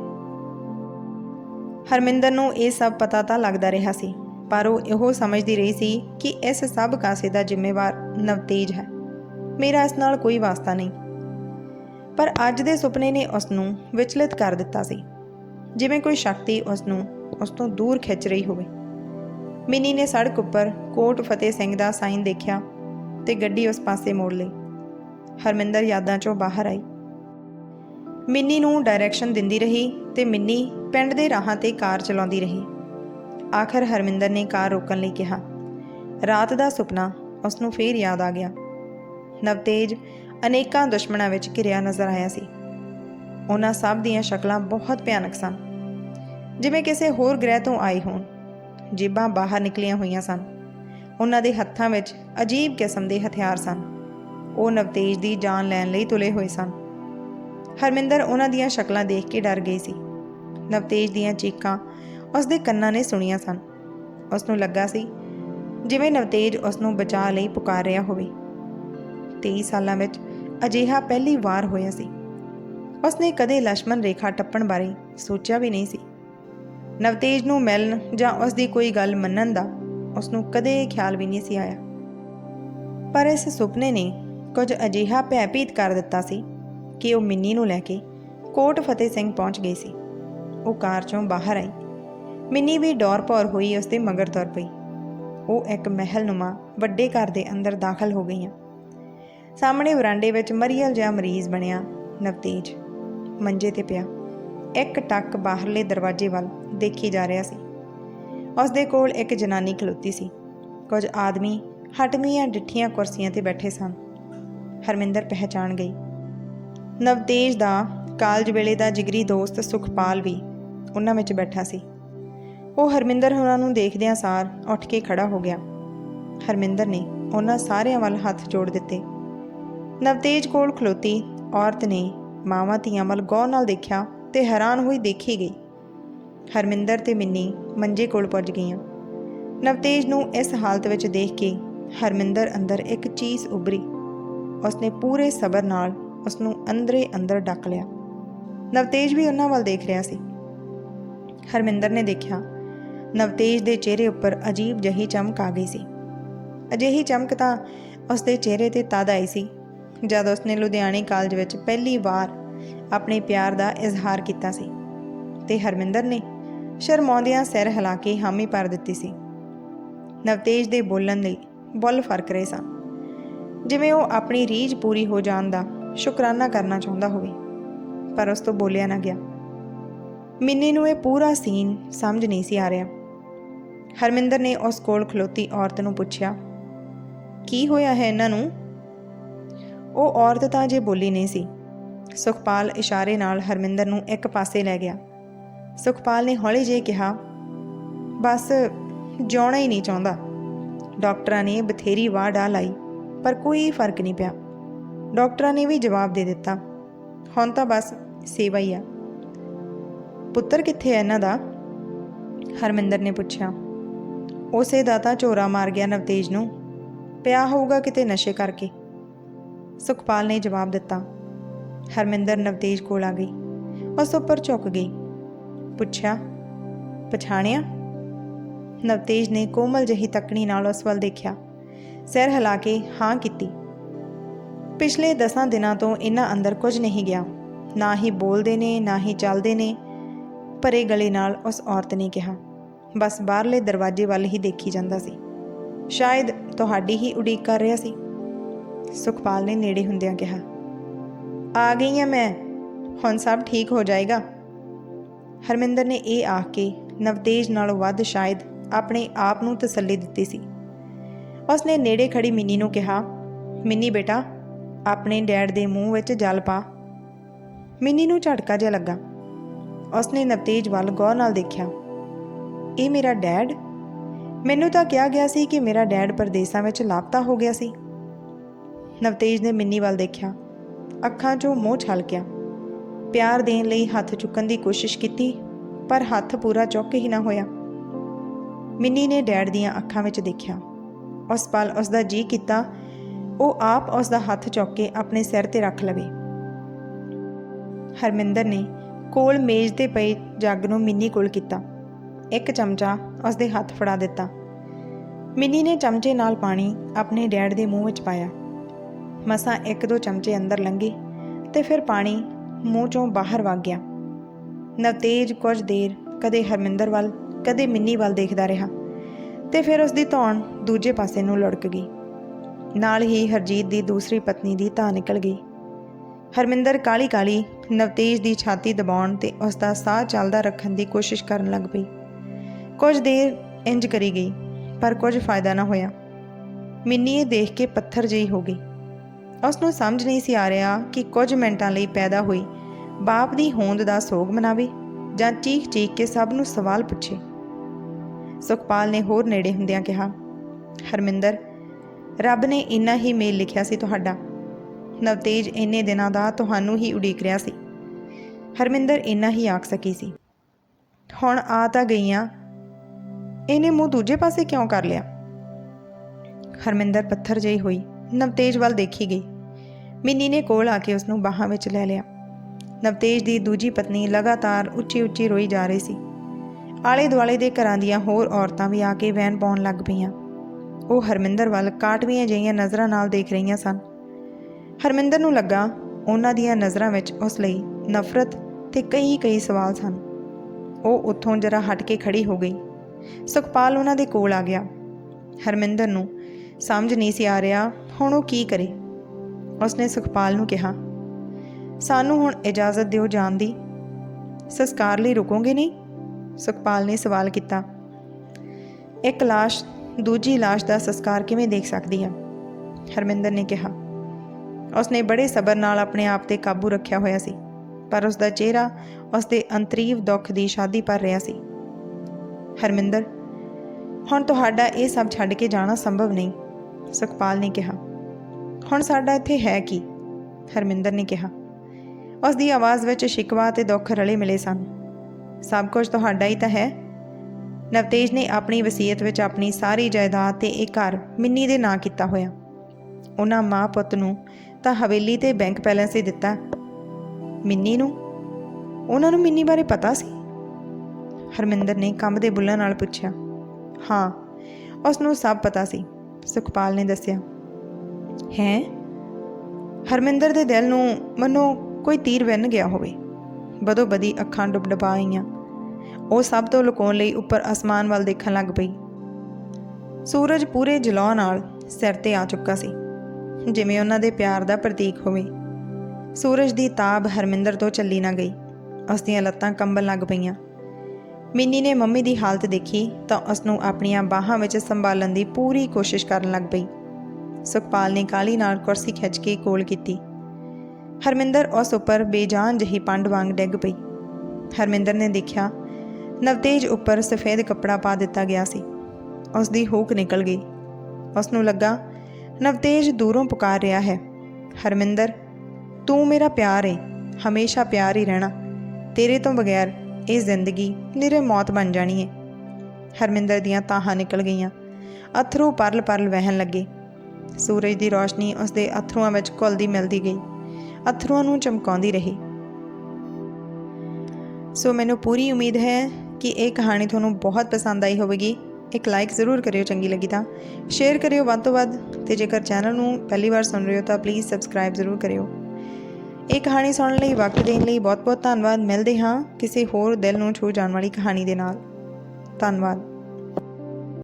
Speaker 1: ਹਰਮਿੰਦਰ ਨੂੰ ਇਹ ਸਭ ਪਤਾ ਤਾਂ ਲੱਗਦਾ ਰਿਹਾ ਸੀ, ਪਰ ਉਹ ਇਹੋ ਸਮਝਦੀ ਰਹੀ ਸੀ ਕਿ ਇਸ ਸਭ ਕਾਸੇ ਦਾ ਜ਼ਿੰਮੇਵਾਰ ਨਵਤੇਜ ਹੈ। ਮੇਰਾ ਇਸ ਨਾਲ ਕੋਈ ਵਾਸਤਾ ਨਹੀਂ। ਪਰ ਅੱਜ ਦੇ ਸੁਪਨੇ ਨੇ ਉਸ ਨੂੰ ਵਿਚਲਿਤ ਕਰ ਦਿੱਤਾ ਸੀ। ਜਿਵੇਂ ਕੋਈ ਸ਼ਕਤੀ ਉਸ ਨੂੰ ਉਸ ਤੋਂ ਦੂਰ ਖਿੱਚ ਰਹੀ ਹੋਵੇ। ਮਿੰਨੀ ਨੇ ਸੜਕ ਉੱਪਰ ਕੋਟ ਫਤਿਹ ਸਿੰਘ ਦਾ ਸਾਈਨ ਦੇਖਿਆ ਤੇ ਗੱਡੀ ਉਸ ਪਾਸੇ ਮੋੜ ਲਈ। ਹਰਮਿੰਦਰ ਯਾਦਾਂ 'ਚੋਂ ਬਾਹਰ ਆਈ। ਮਿੰਨੀ ਨੂੰ ਡਾਇਰੈਕਸ਼ਨ ਦਿੰਦੀ ਰਹੀ ਤੇ ਮਿੰਨੀ ਪਿੰਡ ਦੇ ਰਾਹਾਂ ਤੇ ਕਾਰ ਚਲਾਉਂਦੀ ਰਹੀ। ਆਖਰ ਹਰਮਿੰਦਰ ਨੇ ਕਾਰ ਰੋਕਣ ਲਈ ਕਿਹਾ। ਰਾਤ ਦਾ ਸੁਪਨਾ ਉਸ ਨੂੰ ਫੇਰ ਯਾਦ ਆ ਗਿਆ। ਨਵਤੇਜ ਅਨੇਕਾਂ ਦੁਸ਼ਮਣਾਂ ਵਿੱਚ ਘਿਰਿਆ ਨਜ਼ਰ ਆਇਆ ਸੀ। ਉਹਨਾਂ ਸਭ ਦੀਆਂ ਸ਼ਕਲਾਂ ਬਹੁਤ ਭਿਆਨਕ ਸਨ। ਜਿਵੇਂ ਕਿਸੇ ਹੋਰ ਗ੍ਰਹਿ ਤੋਂ ਆਏ ਹੋਣ। ਜੀਬਾਂ ਬਾਹਰ ਨਿਕਲੀਆਂ ਹੋਈਆਂ ਸਨ। ਉਹਨਾਂ ਦੇ ਹੱਥਾਂ ਵਿੱਚ ਅਜੀਬ ਕਿਸਮ ਦੇ ਹਥਿਆਰ ਸਨ। ਉਹ ਨਵਤੇਜ ਦੀ ਜਾਨ ਲੈਣ ਲਈ ਤੁਲੇ ਹੋਏ ਸਨ। ਹਰਮਿੰਦਰ ਉਹਨਾਂ ਦੀਆਂ ਸ਼ਕਲਾਂ ਦੇਖ ਕੇ ਡਰ ਗਈ ਸੀ। ਨਵਤੇਜ ਦੀਆਂ ਚੀਕਾਂ ਉਸ ਦੇ ਕੰਨਾਂ ਨੇ ਸੁਣੀਆਂ ਸਨ। ਉਸ ਨੂੰ ਲੱਗਾ ਸੀ ਜਿਵੇਂ ਨਵਤੇਜ ਉਸ ਨੂੰ ਬਚਾ ਲਈ ਪੁਕਾਰ ਰਿਹਾ ਹੋਵੇ। 23 ਸਾਲਾਂ ਵਿੱਚ ਅਜਿਹਾ ਪਹਿਲੀ ਵਾਰ ਹੋਇਆ ਸੀ। ਉਸ ਨੇ ਕਦੇ ਲక్ష్మణ ਰੇਖਾ ਟੱਪਣ ਬਾਰੇ ਸੋਚਿਆ ਵੀ ਨਹੀਂ ਸੀ। ਨਵਤੇਜ ਨੂੰ ਮਿਲਣ ਜਾਂ ਉਸ ਦੀ ਕੋਈ ਗੱਲ ਮੰਨਣ ਦਾ ਉਸ ਨੂੰ ਕਦੇ ਖਿਆਲ ਵੀ ਨਹੀਂ ਸੀ ਆਇਆ। ਪਰ ਇਸ ਸੁਪਨੇ ਨੇ ਕੁਝ ਅਜੀਹਾ ਭੈਭੀਤ ਕਰ ਦਿੱਤਾ ਸੀ ਕਿ ਉਹ ਮਿੰਨੀ ਨੂੰ ਲੈ ਕੇ ਕੋਟ ਫਤਿਹ ਸਿੰਘ ਪਹੁੰਚ ਗਈ ਸੀ। ਉਹ ਕਾਰ ਚੋਂ ਬਾਹਰ ਆਈ। ਮਿੰਨੀ ਵੀ ਡੌਰ ਭੌਰ ਹੋਈ ਉਸ ਦੇ ਮਗਰ ਤੁਰ ਪਈ। ਉਹ ਇੱਕ ਮਹਿਲ ਨੁਮਾ ਵੱਡੇ ਘਰ ਦੇ ਅੰਦਰ ਦਾਖਲ ਹੋ ਗਈਆਂ। ਸਾਹਮਣੇ ਵਰਾਂਡੇ ਵਿੱਚ ਮਰੀਅਲ ਜਿਹਾ ਮਰੀਜ਼ ਬਣਿਆ, ਨਵਤੇਜ। ਮੰਜੇ ਤੇ ਪਿਆ। ਇੱਕ ਟੱਕ ਬਾਹਰਲੇ ਦਰਵਾਜ਼ੇ ਵੱਲ ਦੇਖੀ ਜਾ ਰਿਹਾ ਸੀ। ਉਸ ਦੇ ਕੋਲ ਇੱਕ ਜਨਾਨੀ ਖਲੋਤੀ ਸੀ। ਕੁਝ ਆਦਮੀ ਹਟਵੀਆਂ ਡਿੱਠੀਆਂ ਕੁਰਸੀਆਂ ਤੇ ਬੈਠੇ ਸਨ। ਹਰਮਿੰਦਰ ਪਹਿਚਾਣ ਗਈ। ਨਵਤੇਜ ਦਾ ਕਾਲਜ ਵੇਲੇ ਦਾ ਜਿਗਰੀ ਦੋਸਤ ਸੁਖਪਾਲ ਵੀ ਉਹਨਾਂ ਵਿੱਚ ਬੈਠਾ ਸੀ। ਉਹ ਹਰਮਿੰਦਰ ਹੋਰਾਂ ਨੂੰ ਦੇਖਦਿਆਂ ਸਾਰ ਉੱਠ ਕੇ ਖੜਾ ਹੋ ਗਿਆ। ਹਰਮਿੰਦਰ ਨੇ ਉਹਨਾਂ ਸਾਰਿਆਂ ਵੱਲ ਹੱਥ ਜੋੜ ਦਿੱਤੇ। ਨਵਤੇਜ ਕੋਲ ਖਲੋਤੀ ਔਰਤ ਨੇ ਮਾਵਾਂ ਧੀਆਂ ਵੱਲ ਗੌਰ ਨਾਲ ਦੇਖਿਆ ਤੇ ਹੈਰਾਨ ਹੋਈ ਦੇਖੀ ਗਈ। ਹਰਮਿੰਦਰ ਤੇ ਮਿੰਨੀ ਮੰਜੇ ਕੋਲ ਪੁੱਜ ਗਈਆਂ। ਨਵਤੇਜ ਨੂੰ ਇਸ ਹਾਲਤ ਵਿੱਚ ਦੇਖ ਕੇ ਹਰਮਿੰਦਰ ਅੰਦਰ ਇੱਕ ਚੀਜ਼ ਉਭਰੀ। ਉਸਨੇ ਪੂਰੇ ਸਬਰ ਨਾਲ ਉਸ ਨੂੰ ਅੰਦਰੇ ਅੰਦਰ ਡੱਕ ਲਿਆ। ਨਵਤੇਜ ਵੀ ਉਹਨਾਂ ਵੱਲ ਦੇਖ ਰਿਹਾ ਸੀ। ਹਰਮਿੰਦਰ ਨੇ ਦੇਖਿਆ, ਨਵਤੇਜ ਦੇ ਚਿਹਰੇ ਉੱਪਰ ਅਜੀਬ ਜਹੀ ਚਮਕ ਆ ਗਈ ਸੀ। ਅਜਿਹੀ ਚਮਕ ਤਾਂ ਉਸ ਦੇ ਚਿਹਰੇ ਤੇ ਤਦ ਆਈ ਸੀ, ਜਦ ਉਸਨੇ ਲੁਧਿਆਣੇ ਕਾਲਜ ਵਿੱਚ ਪਹਿਲੀ ਵਾਰ ਆਪਣੇ ਪਿਆਰ ਦਾ ਇਜ਼ਹਾਰ ਕੀਤਾ ਸੀ ਤੇ ਹਰਮਿੰਦਰ ਨੇ ਸ਼ਰਮਾਉਂਦਿਆਂ ਸਿਰ ਹਿਲਾ ਕੇ ਹਾਮੀ ਭਰ ਦਿੱਤੀ ਸੀ। ਨਵਤੇਜ ਦੇ ਬੋਲਣ ਲਈ ਬੁੱਲ ਫ਼ਰਕ ਰਹੇ ਸਨ। ਜਿਵੇਂ ਉਹ ਆਪਣੀ ਰੀਝ ਪੂਰੀ ਹੋ ਜਾਣ ਦਾ ਸ਼ੁਕਰਾਨਾ ਕਰਨਾ ਚਾਹੁੰਦਾ ਹੋਵੇ। ਪਰ ਉਸ ਤੋਂ ਬੋਲਿਆ ਨਾ ਗਿਆ। ਮਿੰਨੀ ਨੂੰ ਇਹ ਪੂਰਾ ਸੀਨ ਸਮਝ ਨਹੀਂ ਸੀ ਆ ਰਿਹਾ। ਹਰਮਿੰਦਰ ਨੇ ਉਸ ਕੋਲ ਖਲੋਤੀ ਔਰਤ ਨੂੰ ਪੁੱਛਿਆ, ਕੀ ਹੋਇਆ ਹੈ ਇਹਨਾਂ ਨੂੰ? ਉਹ ਔਰਤ ਤਾਂ ਜੇ ਬੋਲੀ ਨਹੀਂ ਸੀ। ਸੁਖਪਾਲ ਇਸ਼ਾਰੇ ਨਾਲ ਹਰਮਿੰਦਰ ਨੂੰ ਇੱਕ ਪਾਸੇ ਲੈ ਗਿਆ। ਸੁਖਪਾਲ ਨੇ ਹੌਲੀ ਜਿਹੇ ਕਿਹਾ, ਬਸ, ਜਿਉਣਾ ਹੀ ਨਹੀਂ ਚਾਹੁੰਦਾ। ਡਾਕਟਰਾਂ ਨੇ ਬਥੇਰੀ ਵਾਹ ਡਾ ਲਾਈ, ਪਰ ਕੋਈ ਫ਼ਰਕ ਨਹੀਂ ਪਿਆ। ਡਾਕਟਰਾਂ ਨੇ ਵੀ ਜਵਾਬ ਦੇ ਦਿੱਤਾ। ਹੁਣ ਤਾਂ ਬਸ ਸੇਵਾ ਹੀ ਆ। ਪੁੱਤਰ ਕਿੱਥੇ ਹੈ ਇਹਨਾਂ ਦਾ? ਹਰਮਿੰਦਰ ਨੇ ਪੁੱਛਿਆ। ਉਸੇ ਦਾ ਤਾਂ ਝੋਰਾ ਮਾਰ ਗਿਆ ਨਵਤੇਜ ਨੂੰ। ਪਿਆ ਹੋਊਗਾ ਕਿਤੇ ਨਸ਼ੇ ਕਰਕੇ। ਸੁਖਪਾਲ ਨੇ ਜਵਾਬ ਦਿੱਤਾ। ਹਰਮਿੰਦਰ ਨਵਤੇਜ ਕੋਲ ਆ ਗਈ। ਉਸ ਉੱਪਰ ਝੁਕ ਗਈ। ਪੁੱਛਿਆ, ਪਛਾਣਿਆ? ਨਵਤੇਜ ਨੇ ਕੋਮਲ ਜਿਹੀ ਤੱਕਣੀ ਨਾਲ ਉਸ ਵੱਲ ਦੇਖਿਆ। ਸਿਰ ਹਿਲਾ ਕੇ ਹਾਂ ਕੀਤੀ। ਪਿਛਲੇ 10 ਦਿਨਾਂ ਤੋਂ ਇਹਨਾਂ ਅੰਦਰ ਕੁਝ ਨਹੀਂ ਗਿਆ। ਨਾ ਹੀ ਬੋਲਦੇ ਨੇ, ਨਾ ਹੀ ਚੱਲਦੇ ਨੇ। ਭਰੇ ਗਲੇ ਨਾਲ ਉਸ ਔਰਤ ਨੇ ਕਿਹਾ, ਬਸ ਬਾਹਰਲੇ ਦਰਵਾਜ਼ੇ ਵੱਲ ਹੀ ਦੇਖੀ ਜਾਂਦਾ ਸੀ। ਸ਼ਾਇਦ ਤੁਹਾਡੀ ਹੀ ਉਡੀਕ ਕਰ ਰਿਹਾ ਸੀ। ਸੁਖਪਾਲ ਨੇ ਨੇੜੇ ਹੁੰਦਿਆਂ ਕਿਹਾ, ਆ ਗਈ ਹਾਂ ਮੈਂ। ਹੁਣ ਸਭ ਠੀਕ ਹੋ ਜਾਏਗਾ? ਹਰਮਿੰਦਰ ਨੇ ਇਹ ਆਖ ਕੇ ਨਵਤੇਜ ਨਾਲੋਂ ਵੱਧ ਸ਼ਾਇਦ ਆਪਣੇ ਆਪ ਨੂੰ ਤਸੱਲੀ ਦਿੱਤੀ ਸੀ। ਉਸਨੇ ਨੇੜੇ ਖੜੀ ਮਿੰਨੀ ਨੂੰ ਕਿਹਾ, ਮਿੰਨੀ ਬੇਟਾ ਆਪਣੇ ਡੈਡ ਦੇ ਮੂੰਹ ਵਿੱਚ ਜਲ ਪਾ। ਮਿੰਨੀ ਨੂੰ ਝਟਕਾ ਜਿਹਾ ਲੱਗਾ। ਉਸਨੇ ਨਵਤੇਜ ਵੱਲ ਗੌਰ ਨਾਲ ਦੇਖਿਆ। ਇਹ ਮੇਰਾ ਡੈਡ? ਮੈਨੂੰ ਤਾਂ ਕਿਹਾ ਗਿਆ ਸੀ ਕਿ ਮੇਰਾ ਡੈਡ ਪਰਦੇਸਾਂ ਵਿੱਚ ਲਾਪਤਾ ਹੋ ਗਿਆ ਸੀ। ਨਵਤੇਜ ਨੇ ਮਿੰਨੀ ਵੱਲ ਦੇਖਿਆ। ਅੱਖਾਂ 'ਚੋਂ ਮੋਹ ਛਲਕਿਆ ਪਿਆਰ ਦੇਣ ਲਈ ਹੱਥ ਚੁੱਕਣ ਦੀ ਕੋਸ਼ਿਸ਼ ਕੀਤੀ, ਪਰ ਹੱਥ ਪੂਰਾ ਚੁੱਕ ਹੀ ਨਾ ਹੋਇਆ। ਮਿੰਨੀ ਨੇ ਡੈਡ ਦੀਆਂ ਅੱਖਾਂ ਵਿੱਚ ਦੇਖਿਆ। ਉਸ ਪਲ ਉਸ ਦਾ ਜੀ ਕੀਤਾ ਉਹ ਆਪ ਉਸ ਦਾ ਹੱਥ ਚੁੱਕ ਕੇ ਆਪਣੇ ਸਿਰ ਤੇ ਰੱਖ ਲਵੇ। ਹਰਮਿੰਦਰ ਨੇ ਕੋਲ ਮੇਜ਼ ਤੇ ਪਈ ਜੱਗ ਨੂੰ ਮਿੰਨੀ ਕੋਲ ਕੀਤਾ। ਇੱਕ ਚਮਚਾ ਉਸ ਦੇ ਹੱਥ ਫੜਾ ਦਿੱਤਾ। ਮਿੰਨੀ ਨੇ ਚਮਚੇ ਨਾਲ ਪਾਣੀ ਆਪਣੇ ਡੈਡ ਦੇ ਮੂੰਹ ਵਿੱਚ ਪਾਇਆ। ਮਸਾਂ ਇੱਕ ਦੋ ਚਮਚੇ ਅੰਦਰ ਲੰਘੇ ਤੇ ਫਿਰ ਪਾਣੀ ਮੂੰਹ ਚੋਂ ਬਾਹਰ ਵਗ ਗਿਆ। ਨਵਤੇਜ ਕੁਝ ਦੇਰ ਕਦੇ ਹਰਮਿੰਦਰ ਵੱਲ, ਕਦੇ ਮਿੰਨੀ ਵੱਲ ਦੇਖਦਾ ਰਿਹਾ ਤੇ ਫਿਰ ਉਸ ਦੀ ਧੌਣ ਦੂਜੇ ਪਾਸੇ ਨੂੰ ਲੁੜਕ ਗਈ। ਨਾਲ ਹੀ ਹਰਜੀਤ ਦੀ ਦੂਸਰੀ ਪਤਨੀ ਦੀ ਧਾ ਨਿਕਲ ਗਈ। ਹਰਮਿੰਦਰ ਕਾਲੀ ਕਾਲੀ ਨਵਤੇਜ ਦੀ ਛਾਤੀ ਦਬਾਉਣ ਤੇ ਉਸ ਦਾ ਸਾਹ ਚੱਲਦਾ ਰੱਖਣ ਦੀ ਕੋਸ਼ਿਸ਼ ਕਰਨ ਲੱਗ ਪਈ। ਕੁਝ ਦੇਰ ਇੰਜ ਕਰੀ ਗਈ, ਪਰ ਕੁਝ ਫਾਇਦਾ ਨਾ ਹੋਇਆ। ਮਿੰਨੀ ਇਹ ਦੇਖ ਕੇ ਪੱਥਰ ਜਿਹੀ ਹੋ ਗਈ। ਉਸ ਨੂੰ ਸਮਝ ਨਹੀਂ ਸੀ ਆ ਰਿਹਾ ਕਿ ਕੁਝ ਮਿੰਟਾਂ ਲਈ ਪੈਦਾ ਹੋਈ ਬਾਪ ਦੀ ਹੋਂਦ ਦਾ ਸੋਗ ਮਨਾਵੇ ਜਾਂ ਚੀਖ ਚੀਖ ਕੇ ਸਭ ਨੂੰ ਸਵਾਲ ਪੁੱਛੇ। ਸੁਖਪਾਲ ਨੇ ਹੋਰ ਨੇੜੇ ਹੁੰਦਿਆਂ ਕਿਹਾ, ਹਰਮਿੰਦਰ ਰੱਬ ਨੇ ਇੰਨਾ ਹੀ ਮੇਲ ਲਿਖਿਆ ਸੀ ਤੁਹਾਡਾ। ਨਵਤੇਜ ਇੰਨੇ ਦਿਨਾਂ ਦਾ ਤੁਹਾਨੂੰ ਹੀ ਉਡੀਕ ਰਿਹਾ ਸੀ। ਹਰਮਿੰਦਰ ਇੰਨਾ ਹੀ ਆਖ ਸਕੀ ਸੀ। ਹੁਣ ਆ ਤਾਂ ਗਈਆਂ। ਇਹਨੇ ਮੂੰਹ ਦੂਜੇ ਪਾਸੇ ਕਿਉਂ ਕਰ ਲਿਆ? ਹਰਮਿੰਦਰ ਪੱਥਰ ਜਿਹੀ ਹੋਈ। ਨਵਤੇਜ ਵੱਲ ਦੇਖੀ ਗਈ। ਮਿੰਨੀ ਨੇ ਕੋਲ ਆ ਕੇ ਉਸ ਨੂੰ ਬਾਹਾਂ ਵਿੱਚ ਲੈ ਲਿਆ। ਨਵਤੇਜ ਦੀ ਦੂਜੀ ਪਤਨੀ ਲਗਾਤਾਰ ਉੱਚੀ ਉੱਚੀ ਰੋਈ ਜਾ ਰਹੀ ਸੀ। ਆਲੇ ਦੁਆਲੇ ਦੇ ਘਰਾਂ ਦੀਆਂ ਹੋਰ ਔਰਤਾਂ ਵੀ ਆ ਕੇ ਵੈਨ ਪਾਉਣ ਲੱਗ ਪਈਆਂ। ਉਹ ਹਰਮਿੰਦਰ ਵੱਲ ਕਾਟਵੀਆਂ ਜਿਹੀਆਂ ਨਜ਼ਰਾਂ ਨਾਲ ਦੇਖ ਰਹੀਆਂ ਸਨ। ਹਰਮਿੰਦਰ ਨੂੰ ਲੱਗਾ, ਉਹਨਾਂ ਦੀਆਂ ਨਜ਼ਰਾਂ ਵਿੱਚ ਉਸ ਲਈ ਨਫ਼ਰਤ ਤੇ ਕਈ ਕਈ ਸਵਾਲ ਸਨ। ਉਹ ਉੱਥੋਂ ਜਰਾ ਹਟ ਕੇ ਖੜੀ ਹੋ ਗਈ। ਸੁਖਪਾਲ ਉਹਨਾਂ ਦੇ ਕੋਲ ਆ ਗਿਆ। ਹਰਮਿੰਦਰ ਨੂੰ ਸਮਝ ਨਹੀਂ ਸੀ ਆ ਰਿਹਾ, ਹੁਣ ਉਹ ਕੀ ਕਰੇ? ਉਸਨੇ ਸੁਖਪਾਲ ਨੂੰ ਕਿਹਾ, ਸਾਨੂੰ ਹੁਣ ਇਜਾਜ਼ਤ ਦਿਓ ਜਾਣ ਦੀ। ਸੰਸਕਾਰ ਲਈ ਰੁਕੋਗੇ ਨਹੀਂ? ਸੁਖਪਾਲ ਨੇ ਸਵਾਲ ਕੀਤਾ। ਇੱਕ ਲਾਸ਼ ਦੂਜੀ ਲਾਸ਼ ਦਾ ਸੰਸਕਾਰ ਕਿਵੇਂ ਦੇਖ ਸਕਦੀ ਹੈ? ਹਰਮਿੰਦਰ ਨੇ ਕਿਹਾ, ਉਸਨੇ ਬੜੇ ਸਬਰ ਨਾਲ ਆਪਣੇ ਆਪ ਤੇ ਕਾਬੂ ਰੱਖਿਆ ਹੋਇਆ ਸੀ, ਪਰ ਉਸ ਦਾ ਚਿਹਰਾ ਉਸ ਦੇ ਅੰਤਰੀਵ ਦੁੱਖ ਦੀ ਸ਼ਾਦੀ ਪਰ ਰਿਹਾ ਸੀ। ਹਰਮਿੰਦਰ, ਹੁਣ ਤੁਹਾਡਾ ਇਹ ਸਭ ਛੱਡ ਕੇ ਜਾਣਾ ਸੰਭਵ ਨਹੀਂ, ਸੁਖਪਾਲ ਨੇ ਕਿਹਾ। ਹੁਣ ਸਾਡਾ ਇੱਥੇ ਹੈ ਕੀ? ਹਰਮਿੰਦਰ ਨੇ ਕਿਹਾ। ਉਸ ਦੀ ਆਵਾਜ਼ ਵਿੱਚ ਸ਼ਿਕਵਾ ਤੇ ਦੁੱਖ ਰਲੇ ਮਿਲੇ ਸਨ। ਸਭ ਕੁਝ ਤੁਹਾਡਾ ਹੀ ਤਾਂ ਹੈ। ਨਵਤੇਜ ਨੇ ਆਪਣੀ ਵਸੀਅਤ ਵਿੱਚ ਆਪਣੀ ਸਾਰੀ ਜਾਇਦਾਦ ਤੇ ਇਹ ਘਰ ਮਿੰਨੀ ਦੇ ਨਾਂ ਕੀਤਾ ਹੋਇਆ। ਉਹਨਾਂ ਮਾਂ ਪੁੱਤ ਨੂੰ ਤਾਂ ਹਵੇਲੀ ਤੇ ਬੈਂਕ ਬੈਲੈਂਸ ਹੀ ਦਿੱਤਾ। ਮਿੰਨੀ ਨੂੰ? ਉਹਨਾਂ ਨੂੰ ਮਿੰਨੀ ਬਾਰੇ ਪਤਾ ਸੀ? ਹਰਮਿੰਦਰ ਨੇ ਕੰਮ ਦੇ ਬੁੱਲਾਂ ਨਾਲ ਪੁੱਛਿਆ। ਹਾਂ, ਉਸ ਨੂੰ ਸਭ ਪਤਾ ਸੀ, ਸੁਖਪਾਲ ਨੇ ਦੱਸਿਆ। ਹੈ? ਹਰਮਿੰਦਰ ਦੇ ਦਿਲ ਨੂੰ ਮਨੋ ਕੋਈ ਤੀਰ ਵੰਨ ਗਿਆ ਹੋਵੇ। ਬਦੋ ਬਦੀ ਅੱਖਾਂ ਡੁੱਬ ਡਬਾ ਆਈਆਂ। ਉਹ ਸਭ ਤੋਂ ਲੁਕਾਉਣ ਲਈ ਉੱਪਰ ਅਸਮਾਨ ਵੱਲ ਦੇਖਣ ਲੱਗ ਪਈ। ਸੂਰਜ ਪੂਰੇ ਜਲੌ ਨਾਲ ਸਿਰ ਤੇ ਆ ਚੁੱਕਾ ਸੀ। ਜਿਵੇਂ ਉਹਨਾਂ ਦੇ ਪਿਆਰ ਦਾ ਪ੍ਰਤੀਕ ਹੋਵੇ। ਸੂਰਜ ਦੀ ਤਾਬ ਹਰਮਿੰਦਰ ਤੋਂ ਚੱਲੀ ਨਾ ਗਈ। ਉਸ ਦੀਆਂ ਲੱਤਾਂ ਕੰਬਣ ਲੱਗ ਪਈਆਂ। ਮਿੰਨੀ ਨੇ ਮੰਮੀ ਦੀ ਹਾਲਤ ਦੇਖੀ ਤਾਂ ਉਸ ਨੂੰ ਆਪਣੀਆਂ ਬਾਹਾਂ ਵਿੱਚ ਸੰਭਾਲਣ ਦੀ ਪੂਰੀ ਕੋਸ਼ਿਸ਼ ਕਰਨ ਲੱਗ ਪਈ। ਸੁਖਪਾਲ ਨੇ ਕਾਲੀ ਨਾਲ ਕੁਰਸੀ ਖਿੱਚ ਕੇ ਕੋਲ ਕੀਤੀ। ਹਰਮਿੰਦਰ ਉਸ ਉੱਪਰ ਬੇਜਾਨ ਜਿਹੀ ਪੰਡ ਵਾਂਗ ਡਿੱਗ ਪਈ। ਹਰਮਿੰਦਰ ਨੇ ਦੇਖਿਆ ਨਵਤੇਜ ਉੱਪਰ ਸਫੇਦ ਕੱਪੜਾ ਪਾ ਦਿੱਤਾ ਗਿਆ ਸੀ। ਉਸ ਦੀ ਹੂਕ ਨਿਕਲ ਗਈ। ਉਸ ਨੂੰ ਲੱਗਾ, ਨਵਤੇਜ ਦੂਰੋਂ ਪੁਕਾਰ ਰਿਹਾ ਹੈ। ਹਰਮਿੰਦਰ, ਤੂੰ ਮੇਰਾ ਪਿਆਰ ਏ, ਹਮੇਸ਼ਾ ਪਿਆਰ ਹੀ ਰਹਿਣਾ। ਤੇਰੇ ਤੋਂ ਬਗੈਰ ਇਹ ਜ਼ਿੰਦਗੀ ਨਿਰੇ ਮੌਤ ਬਣ ਜਾਣੀ ਏ। ਹਰਮਿੰਦਰ ਦੀਆਂ ਤਾਹਾਂ ਨਿਕਲ ਗਈਆਂ। ਅਥਰੂ ਪਰਲ ਪਰਲ ਵਹਿਣ ਲੱਗੇ। ਸੂਰਜ ਦੀ ਰੋਸ਼ਨੀ ਉਸ ਦੇ ਅਥਰੂਆਂ ਵਿੱਚ ਘੁਲਦੀ ਮਿਲਦੀ ਗਈ। ਅਥਰੂਆਂ ਨੂੰ ਚਮਕਾਉਂਦੀ ਰਹੀ। ਸੋ ਮੈਨੂੰ ਪੂਰੀ ਉਮੀਦ ਹੈ ਕਿ ਇਹ ਕਹਾਣੀ ਤੁਹਾਨੂੰ ਬਹੁਤ ਪਸੰਦ ਆਈ ਹੋਵੇਗੀ। ਇੱਕ ਲਾਈਕ ਜ਼ਰੂਰ ਕਰਿਓ, ਚੰਗੀ ਲੱਗੀ ਤਾਂ। ਸ਼ੇਅਰ ਕਰਿਓ ਵੱਧ ਤੋਂ ਵੱਧ ਤੇ ਜੇਕਰ ਚੈਨਲ ਨੂੰ ਪਹਿਲੀ ਵਾਰ ਸੁਣ ਰਹੇ ਹੋ ਤਾਂ ਪਲੀਜ਼ ਸਬਸਕ੍ਰਾਈਬ ਜ਼ਰੂਰ ਕਰਿਓ। ਇਹ ਕਹਾਣੀ ਸੁਣਨ ਲਈ, ਵਕਤ ਦੇਣ ਲਈ ਬਹੁਤ ਬਹੁਤ ਧੰਨਵਾਦ। ਮਿਲਦੇ ਹਾਂ ਕਿਸੇ ਹੋਰ ਦਿਲ ਨੂੰ ਛੂ ਜਾਣ ਵਾਲੀ ਕਹਾਣੀ ਦੇ ਨਾਲ। ਧੰਨਵਾਦ।